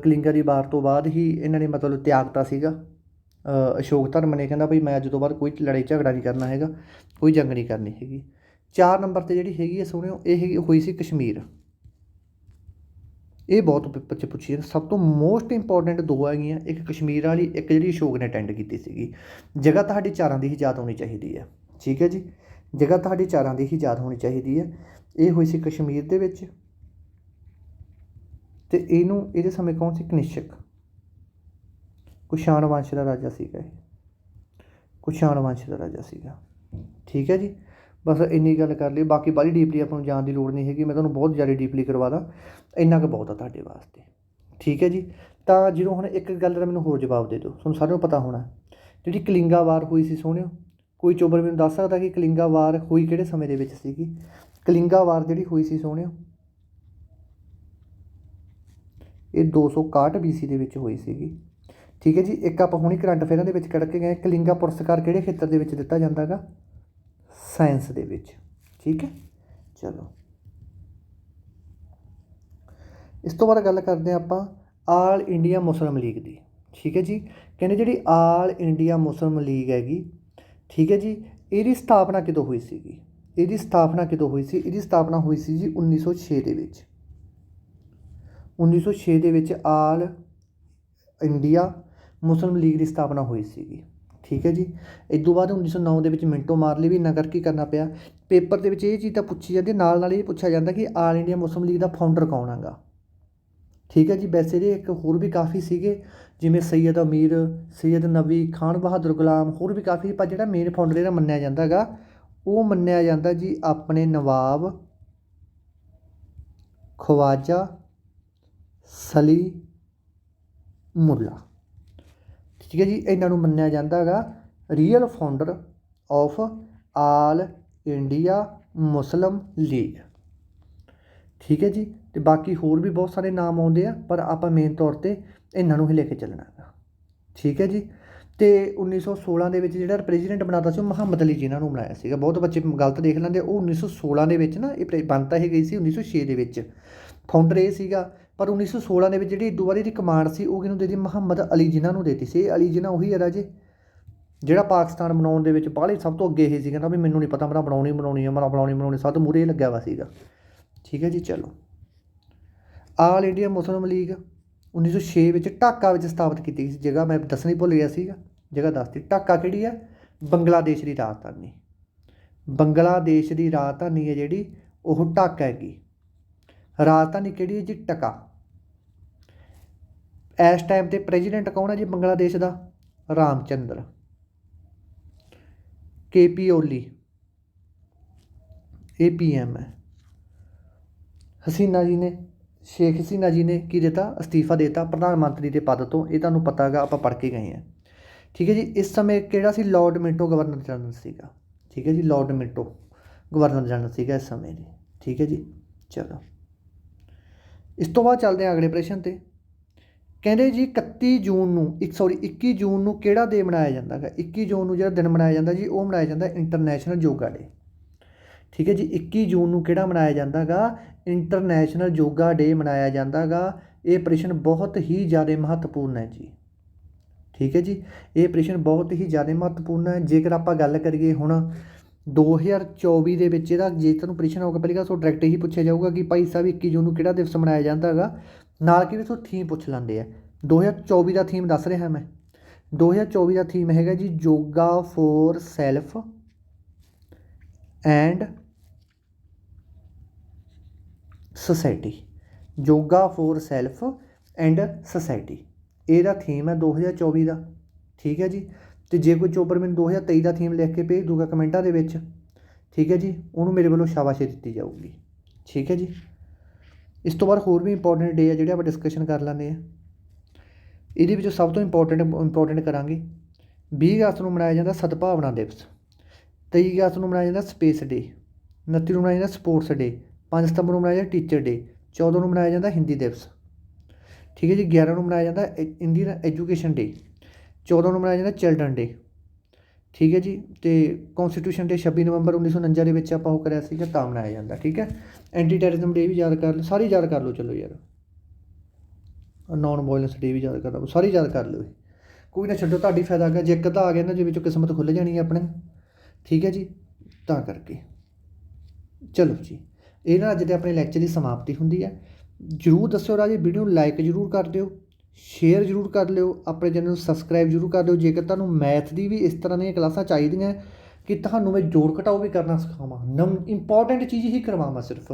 ਕਲਿੰਗਾਂ ਦੀ ਵਾਰ ਤੋਂ ਬਾਅਦ ਹੀ ਇਹਨਾਂ ਨੇ ਮਤਲਬ ਤਿਆਗਤਾ ਸੀਗਾ। ਅਸ਼ੋਕ ਧਰਮ ਨੇ ਕਹਿੰਦਾ ਬਈ ਮੈਂ ਅੱਜ ਤੋਂ ਬਾਅਦ ਕੋਈ ਲੜਾਈ ਝਗੜਾ ਨਹੀਂ ਕਰਨਾ ਹੈਗਾ, ਕੋਈ ਜੰਗ ਨਹੀਂ ਕਰਨੀ ਹੈਗੀ। ਚਾਰ ਨੰਬਰ ਤੇ ਜਿਹੜੀ ਹੈਗੀ ਹੈ ਸੁਣਿਓ, ਇਹ ਹੈਗੀ, ਹੋਈ ਸੀ ਕਸ਼ਮੀਰ। ਇਹ ਬਹੁਤ ਪੇਪਰ ਪੁੱਛੀ ਸਭ ਤੋਂ ਮੋਸਟ ਇੰਪੋਰਟੈਂਟ ਦੋ ਹੈਗੀਆਂ, ਇੱਕ ਕਸ਼ਮੀਰ ਵਾਲੀ, ਇੱਕ ਜਿਹੜੀ ਅਸ਼ੋਕ ਨੇ ਅਟੈਂਡ ਕੀਤੀ ਸੀਗੀ। ਜਗ੍ਹਾ ਤੁਹਾਡੀ ਚਾਰਾਂ ਦੀ ਹੀ ਯਾਦ ਹੋਣੀ ਚਾਹੀਦੀ ਹੈ ਠੀਕ ਹੈ ਜੀ? ਜਗ੍ਹਾ ਤੁਹਾਡੀ ਚਾਰਾਂ ਦੀ ਹੀ ਯਾਦ ਹੋਣੀ ਚਾਹੀਦੀ ਹੈ। ਇਹ ਹੋਈ ਸੀ ਕਸ਼ਮੀਰ ਦੇ ਵਿੱਚ। ਤੇ ਇਹਨੂੰ, ਇਹਦੇ ਸਮੇਂ ਕੌਣ ਸੀ? ਕਨਿਸ਼ਕ ਕੁਸ਼ਾਣ ਵੰਸ਼ ਦਾ ਰਾਜਾ ਸੀਗਾ ਇਹ। ਕੁਸ਼ਾਣ ਵੰਸ਼ ਦਾ ਰਾਜਾ ਸੀਗਾ। ਠੀਕ ਹੈ ਜੀ? ਬਸ ਇੰਨੀ ਗੱਲ ਕਰ ਲਈ। ਬਾਕੀ ਬਾਹਲੀ ਡੀਪਲੀ ਆਪਾਂ ਨੂੰ ਜਾਣ ਦੀ ਲੋੜ ਨਹੀਂ ਹੈਗੀ। ਮੈਂ ਤੁਹਾਨੂੰ ਬਹੁਤ ਜ਼ਿਆਦਾ ਡੀਪਲੀ ਕਰਵਾ ਦਾਂ। ਇੰਨਾ ਕੁ ਬਹੁਤ ਆ ਤੁਹਾਡੇ ਵਾਸਤੇ। ਠੀਕ ਹੈ ਜੀ? ਤਾਂ ਜਦੋਂ ਹੁਣ ਇੱਕ ਗੱਲ ਦਾ ਮੈਨੂੰ ਹੋਰ ਜਵਾਬ ਦੇ ਦਿਓ। ਤੁਹਾਨੂੰ ਸਾਰਿਆਂ ਨੂੰ ਪਤਾ ਹੋਣਾ। ਜਿਹੜੀ ਕਲਿੰਗਾ ਵਾਰ ਹੋਈ ਸੀ ਸੋਹਣਿਓ ਕੋਈ ਚੋਬਰ ਮੈਨੂੰ ਦੱਸ ਸਕਦਾ ਕਿ ਕਲਿੰਗਾ ਵਾਰ ਹੋਈ ਕਿਹੜੇ ਸਮੇਂ ਦੇ ਵਿੱਚ ਸੀਗੀ? ਕਲਿੰਗਾ ਵਾਰ ਜਿਹੜੀ ਹੋਈ ਸੀ ਸੋਹਣਿਓ। ਇਹ 261 BC ਦੇ ਵਿੱਚ ਹੋਈ ਸੀਗੀ। ਠੀਕ ਹੈ ਜੀ, ਇੱਕ ਆਪਾਂ ਹੁਣੀ ਕਰੰਟ ਅਫੇਅਰਾਂ ਦੇ ਵਿੱਚ ਕੱਢ ਕੇ ਗਏ। ਕਲਿੰਗਾ ਪੁਰਸਕਾਰ ਕਿਹੜੇ ਖੇਤਰ ਦੇ ਵਿੱਚ ਦਿੱਤਾ ਜਾਂਦਾ ਹੈਗਾ ਸਾਇੰਸ ਦੇ ਵਿੱਚ। ਠੀਕ ਹੈ? ਚਲੋ। ਇਸ ਤੋਂ ਬਾਅਦ ਗੱਲ ਕਰਦੇ ਹਾਂ ਆਪਾਂ ਆਲ ਇੰਡੀਆ ਮੁਸਲਿਮ ਲੀਗ ਦੀ। ਠੀਕ ਹੈ ਜੀ? ਕਹਿੰਦੇ ਜਿਹੜੀ ਆਲ ਇੰਡੀਆ ਮੁਸਲਿਮ ਲੀਗ ਹੈਗੀ ਠੀਕ ਹੈ ਜੀ ਇਹਦੀ ਸਥਾਪਨਾ ਕਦੋਂ ਹੋਈ ਸੀਗੀ? ਇਹਦੀ ਸਥਾਪਨਾ ਕਦੋਂ ਹੋਈ ਸੀ? ਇਹਦੀ ਸਥਾਪਨਾ ਹੋਈ ਸੀ ਜੀ 1906 ਦੇ ਵਿੱਚ। 1906 ਦੇ ਵਿੱਚ ਆਲ ਇੰਡੀਆ ਮੁਸਲਿਮ ਲੀਗ ਦੀ ਸਥਾਪਨਾ ਹੋਈ ਸੀਗੀ। ਠੀਕ ਹੈ ਜੀ ਇਸ ਤੋਂ ਬਾਅਦ 1909 ਦੇ ਵਿੱਚ ਮਿੰਟੋ ਮਾਰਲੀ ਵੀ ਇੰਨਾ ਕਰਕੇ ਕਰਨਾ ਪਿਆ। ਪੇਪਰ ਦੇ ਵਿੱਚ ਇਹ ਚੀਜ਼ ਤਾਂ ਪੁੱਛੀ ਜਾਂਦੀ ਹੈ, ਨਾਲ ਨਾਲ ਇਹ ਪੁੱਛਿਆ ਜਾਂਦਾ ਕਿ ਆਲ ਇੰਡੀਆ ਮੁਸਲਿਮ ਲੀਗ ਦਾ ਫਾਊਂਡਰ ਕੌਣ ਹੈਗਾ? ਠੀਕ ਹੈ ਜੀ, ਵੈਸੇ ਇਹਦੇ ਇੱਕ ਹੋਰ ਵੀ ਕਾਫੀ ਸੀਗੇ, ਜਿਵੇਂ ਸੈਯਦ ਅਮੀਰ, ਸੈਯਦ ਨਬੀ, ਖਾਨ ਬਹਾਦਰ ਗੁਲਾਮ, ਹੋਰ ਵੀ ਕਾਫੀ, ਪਰ ਜਿਹੜਾ ਮੇਨ ਫਾਊਂਡਰ ਇਹਦਾ ਮੰਨਿਆ ਜਾਂਦਾ ਹੈਗਾ, ਉਹ ਮੰਨਿਆ ਜਾਂਦਾ ਜੀ ਆਪਣੇ ਨਵਾਬ ਖਵਾਜਾ ਸਲੀ ਮੁੱਲਾ। ਠੀਕ ਹੈ ਜੀ, ਇਹਨਾਂ ਨੂੰ ਮੰਨਿਆ ਜਾਂਦਾ ਹੈਗਾ real founder of all India Muslim League ਠੀਕ ਹੈ ਜੀ ਅਤੇ ਬਾਕੀ ਹੋਰ ਵੀ ਬਹੁਤ ਸਾਰੇ ਨਾਮ ਆਉਂਦੇ ਆ, ਪਰ ਆਪਾਂ ਮੇਨ ਤੌਰ ਤੇ ਇਹਨਾਂ ਨੂੰ ਹੀ ਲੈ ਕੇ ਚੱਲਣਾ ਹੈਗਾ। ਠੀਕ ਹੈ ਜੀ? ਤੇ 1916 ਦੇ ਵਿੱਚ ਜਿਹੜਾ ਪ੍ਰੈਜ਼ੀਡੈਂਟ ਬਣਾਤਾ ਸੀ ਉਹ ਮੁਹੰਮਦ ਅਲੀ ਜਿਨ੍ਹਾਂ ਨੂੰ ਬਣਾਇਆ ਸੀਗਾ। ਬਹੁਤ ਬੱਚੇ ਗਲਤ ਦੇਖ ਲੈਂਦੇ ਉਹ 1916 ਦੇ ਵਿੱਚ ਨਾ ਇਹ ਪ੍ਰੇ- ਬਣਤਾ ਹੀ ਗਈ ਸੀ 1906 ਦੇ ਵਿੱਚ। ਫਾਊਂਡਰ ਇਹ ਸੀਗਾ। ਪਰ 1916 ਦੇ ਵਿੱਚ ਜਿਹੜੀ ਦੋ ਵਾਰੀ ਦੀ ਕਮਾਂਡ ਸੀ, ਉਹ ਕਿਹਨੂੰ ਦੇਤੀ? ਮੁਹੰਮਦ ਅਲੀ ਜਿਨ੍ਹਾਂ ਨੂੰ ਦੇਤੀ ਸੀ। ਇਹ ਅਲੀ ਜਿਨ੍ਹਾਂ ਉਹੀ ਹੈ ਰਾਜੇ। ਜਿਹੜਾ ਪਾਕਿਸਤਾਨ ਬਣਾਉਣ ਦੇ ਵਿੱਚ ਬਾਹਲੇ ਸਭ ਤੋਂ ਅੱਗੇ ਇਹ ਸੀ ਕਹਿੰਦਾ ਵੀ ਮੈਨੂੰ ਨਹੀਂ ਪਤਾ ਮੇਰਾ ਬਣਾਉਣੀ ਬਣਾਉਣੀ ਹੈ ਮੇਰਾ ਬਣਾਉਣੀ ਬਣਾਉਣੀ ਸਭ ਤੋਂ ਮੂਰੇ ਲੱਗਿਆ ਵਾ ਸੀਗਾ। ਠੀਕ ਹੈ ਜੀ, ਚਲੋ। ਆਲ ਇੰਡੀਆ ਮੁਸਲਿਮ ਲੀਗ 1906 ਵਿੱਚ ਢਾਕਾ ਵਿੱਚ ਸਥਾਪਿਤ ਕੀਤੀ ਗਈ ਸੀ, ਜਗ੍ਹਾ ਮੈਂ ਦੱਸਣੀ ਭੁੱਲ ਗਿਆ ਸੀਗਾ, ਜਗ੍ਹਾ ਦੱਸਤੀ ਢਾਕਾ ਕਿਹੜੀ ਹੈ? ਬੰਗਲਾਦੇਸ਼ ਦੀ ਰਾਜਧਾਨੀ। ਬੰਗਲਾਦੇਸ਼ ਦੀ ਰਾਜਧਾਨੀ ਹੈ ਜਿਹੜੀ, ਉਹ ਢਾਕਾ ਹੈਗੀ। ਰਾਜਧਾਨੀ ਕਿਹੜੀ ਹੈ ਜੀ? ਟਕਾ ਇਸ ਟਾਈਮ ਤੇ ਪ੍ਰੈਜ਼ੀਡੈਂਟ ਕੌਣ ਹੈ ਜੀ ਬੰਗਲਾਦੇਸ਼ ਦਾ? ਰਾਮਚੰਦਰ। ਕੇਪੀ ਓਲੀ ਇਹ ਪੀਐਮ ਹੈ। ਹਸੀਨਾ ਜੀ ਨੇ ਸ਼ੇਖ ਹਸੀਨਾ ਜੀ ਨੇ ਕੀ ਦਿੱਤਾ? ਅਸਤੀਫਾ ਦਿੱਤਾ ਪ੍ਰਧਾਨ ਮੰਤਰੀ ਦੇ ਪਦ ਤੋਂ। ਇਹ ਤੁਹਾਨੂੰ ਪਤਾ ਹੈਗਾ, ਆਪਾਂ ਪੜ੍ਹ ਕੇ ਗਏ ਹਾਂ। ਠੀਕ ਹੈ ਜੀ, ਇਸ ਸਮੇਂ ਕਿਹੜਾ ਸੀ? ਲਾਰਡ ਮਿੰਟੋ ਗਵਰਨਰ ਜਨਰਲ ਸੀਗਾ। ਠੀਕ ਹੈ ਜੀ, ਲਾਰਡ ਮਿੰਟੋ ਗਵਰਨਰ ਜਨਰਲ ਸੀਗਾ ਇਸ ਸਮੇਂ ਜੀ। ਠੀਕ ਹੈ ਜੀ, ਚਲੋ। ਇਸ ਤੋਂ ਬਾਅਦ ਚੱਲਦੇ ਹਾਂ ਅਗਲੇ ਪ੍ਰਸ਼ਨ ਤੇ। ਕਹਿੰਦੇ ਜੀ 31 ਜੂਨ ਨੂੰ, ਇੱਕ ਸੌਰੀ 21 ਜੂਨ ਨੂੰ ਕਿਹੜਾ ਡੇ ਮਨਾਇਆ ਜਾਂਦਾ ਹੈਗਾ? 21 ਜੂਨ ਨੂੰ ਜਿਹੜਾ ਦਿਨ ਮਨਾਇਆ ਜਾਂਦਾ ਜੀ, ਉਹ ਮਨਾਇਆ ਜਾਂਦਾ ਇੰਟਰਨੈਸ਼ਨਲ ਯੋਗਾ ਡੇ ਠੀਕ ਹੈ ਜੀ 21 ਜੂਨ ਨੂੰ ਕਿਹੜਾ ਮਨਾਇਆ ਜਾਂਦਾ ਹੈਗਾ? ਇੰਟਰਨੈਸ਼ਨਲ ਯੋਗਾ ਡੇ ਮਨਾਇਆ ਜਾਂਦਾ ਹੈਗਾ ਇਹ ਪ੍ਰਸ਼ਨ ਬਹੁਤ ਹੀ ਜ਼ਿਆਦਾ ਮਹੱਤਵਪੂਰਨ ਹੈ ਜੀ। ਠੀਕ ਹੈ ਜੀ? ਇਹ ਪ੍ਰਸ਼ਨ ਬਹੁਤ ਹੀ ਜ਼ਿਆਦਾ ਮਹੱਤਵਪੂਰਨ ਹੈ। ਜੇਕਰ ਆਪਾਂ ਗੱਲ ਕਰੀਏ ਹੁਣ 2024 ਦੇ ਵਿੱਚ ਇਹਦਾ, ਜੇ ਤੁਹਾਨੂੰ ਪ੍ਰਸ਼ਨ ਹੋਊਗਾ ਪਹਿਲੀ ਗੱਲ, ਸੋ ਡਾਇਰੈਕਟ ਹੀ ਪੁੱਛਿਆ ਜਾਊਗਾ ਕਿ ਭਾਈ ਸਾਹਿਬ 21 ਜੂਨ ਨੂੰ ਕਿਹੜਾ ਦਿਵਸ ਮਨਾਇਆ ਜਾਂਦਾ ਹੈਗਾ ਨਾਲ ਕਿ ਵੀ ਸੋ ਥੀਮ ਪੁੱਛ ਲੈਂਦੇ ਆ। 2024 ਦਾ ਥੀਮ ਦੱਸ ਰਿਹਾ ਮੈਂ। 2024 ਦਾ ਥੀਮ ਹੈਗਾ ਜੀ, yoga for self and society yoga for self and society ਇਹਦਾ ਥੀਮ ਹੈ 2024 ਦਾ। ਠੀਕ ਹੈ ਜੀ? ਤੇ ਜੇ ਕੋਈ ਚੋਪਰ ਮੈਨੂੰ 2023 ਦਾ ਥੀਮ ਲਿਖ ਕੇ ਭੇਜ ਦੂਗਾ ਕਮੈਂਟਾਂ ਦੇ ਵਿੱਚ, ਠੀਕ ਹੈ ਜੀ? ਉਹਨੂੰ ਮੇਰੇ ਵੱਲੋਂ ਸ਼ਾਬਾਸ਼ੀ ਦਿੱਤੀ ਜਾਊਗੀ। ਠੀਕ ਹੈ ਜੀ? ਇਸ ਤੋਂ ਬਾਅਦ ਹੋਰ ਵੀ ਇੰਪੋਰਟੈਂਟ ਡੇ ਆ ਜਿਹੜੇ ਆਪਾਂ ਡਿਸਕਸ਼ਨ ਕਰ ਲੈਂਦੇ ਆ ਇਹਦੇ ਵਿੱਚੋਂ ਸਭ ਤੋਂ ਇੰਪੋਰਟੈਂਟ ਇੰਪੋਰਟੈਂਟ ਕਰਾਂਗੇ। 20 ਅਗਸਤ ਨੂੰ ਮਨਾਇਆ ਜਾਂਦਾ ਸਦਭਾਵਨਾ ਦਿਵਸ। 23 ਅਗਸਤ ਨੂੰ ਮਨਾਇਆ ਜਾਂਦਾ ਸਪੇਸ ਡੇ 29 ਨੂੰ ਮਨਾਇਆ ਜਾਂਦਾ ਸਪੋਰਟਸ ਡੇ 5 ਸਤੰਬਰ ਨੂੰ ਮਨਾਇਆ ਜਾਂਦਾ ਟੀਚਰ ਡੇ 14 ਨੂੰ ਮਨਾਇਆ ਜਾਂਦਾ ਹਿੰਦੀ ਦਿਵਸ। ਠੀਕ ਹੈ ਜੀ 11 ਨੂੰ ਮਨਾਇਆ ਜਾਂਦਾ ਇੰਡੀਅਨ ਐਜੂਕੇਸ਼ਨ ਡੇ 14 ਨੂੰ ਮਨਾਇਆ ਜਾਂਦਾ ਚਿਲਡਰਨ ਡੇ ਠੀਕ ਹੈ ਜੀ, ਤੇ ਕਨਸਟੀਟਿਊਸ਼ਨ ਡੇ 26 ਨਵੰਬਰ 1949 ਦੇ ਵਿੱਚ ਆਪਾਂ ਉਹ ਕਰਿਆ ਸੀਗਾ, ਤਾਂ ਮਨਾਇਆ ਜਾਂਦਾ, ਠੀਕ ਹੈ। ਐਂਟੀ ਟੈਰਰਿਜ਼ਮ ਡੇ ਵੀ ਯਾਦ ਕਰ ਲਓ, ਸਾਰੀ ਯਾਦ ਕਰ ਲਓ, ਚਲੋ ਯਾਰ। ਨੌਨ ਵਾਇਲੈਂਸ ਡੇ ਵੀ ਯਾਦ ਕਰ ਲਓ, ਸਾਰੀ ਯਾਦ ਕਰ ਲਓ ਕੋਈ ਨਾ ਛੱਡੋ, ਤੁਹਾਡੀ ਫਾਇਦਾ ਹੈਗਾ ਜੇ ਇੱਕ ਅੱਧਾ ਆ ਗਿਆ ਨਾ, ਜੇ ਵਿੱਚੋਂ ਕਿਸਮਤ ਖੁੱਲ ਜਾਣੀ ਹੈ ਆਪਣੇ। ਠੀਕ ਹੈ ਜੀ, ਤਾਂ ਕਰਕੇ। ਚਲੋ ਜੀ। ਇਹ ਨਾਲ ਅੱਜ ਦੇ ਆਪਣੇ ਲੈਕਚਰ ਦੀ ਸਮਾਪਤੀ ਹੁੰਦੀ ਹੈ ਜਰੂਰ ਦੱਸਿਓ ਰਾਜੇ ਵੀਡੀਓ ਨੂੰ ਲਾਈਕ ਜਰੂਰ ਕਰ ਦਿਓ ਸ਼ੇਅਰ ਜਰੂਰ ਕਰ ਲਿਓ, ਆਪਣੇ ਚੈਨਲ ਨੂੰ ਸਬਸਕ੍ਰਾਈਬ ਜਰੂਰ ਕਰ ਦਿਓ। ਜੇਕਰ ਤੁਹਾਨੂੰ ਮੈਥ ਦੀ ਵੀ ਇਸ ਤਰ੍ਹਾਂ ਦੀਆਂ ਕਲਾਸਾਂ ਚਾਹੀਦੀਆਂ, ਕਿ ਤੁਹਾਨੂੰ ਮੈਂ ਜੋੜ ਘਟਾਓ ਵੀ ਕਰਨਾ ਸਿਖਾਵਾਂ। ਨਮ ਇੰਪੋਰਟੈਂਟ ਚੀਜ਼ ਹੀ ਕਰਵਾਵਾਂ ਸਿਰਫ।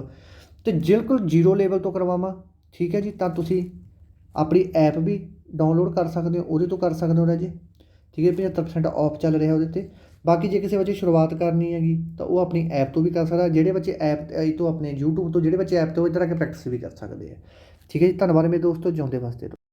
ਤੇ ਬਿਲਕੁਲ ਜ਼ੀਰੋ ਲੈਵਲ ਤੋਂ ਕਰਵਾਵਾਂ, ਠੀਕ ਹੈ ਜੀ? ਤਾਂ ਤੁਸੀਂ ਆਪਣੀ ਐਪ ਵੀ ਡਾਊਨਲੋਡ ਕਰ ਸਕਦੇ ਹੋ, ਉਹਦੇ ਤੋਂ ਕਰ ਸਕਦੇ ਹੋ ਰਾਜੇ। ਠੀਕ ਹੈ 75% ਆਫ ਚੱਲ ਰਿਹਾ ਉਹਦੇ ਤੇ। ਬਾਕੀ ਜੇ ਕਿਸੇ ਬੱਚੇ ਸ਼ੁਰੂਆਤ ਕਰਨੀ ਹੈਗੀ, ਤਾਂ ਉਹ ਆਪਣੀ ਐਪ ਤੋਂ ਵੀ ਕਰ ਸਕਦਾ, ਜਿਹੜੇ ਬੱਚੇ ਐਪ ਇਹ ਤੋਂ ਆਪਣੇ YouTube ਤੋਂ, ਜਿਹੜੇ ਬੱਚੇ ਐਪ ਤੋਂ ਇਧਰ ਤਰ੍ਹਾਂ ਕੇ ਪ੍ਰੈਕਟਿਸ ਵੀ ਕਰ ਸਕਦੇ ਆ ਠੀਕ ਹੈ ਜੀ, ਧੰਨਵਾਦ ਮੇਰੇ ਦੋਸਤੋ, ਜਿਉਂਦੇ ਵਾਸਤੇ ਰਹੋ।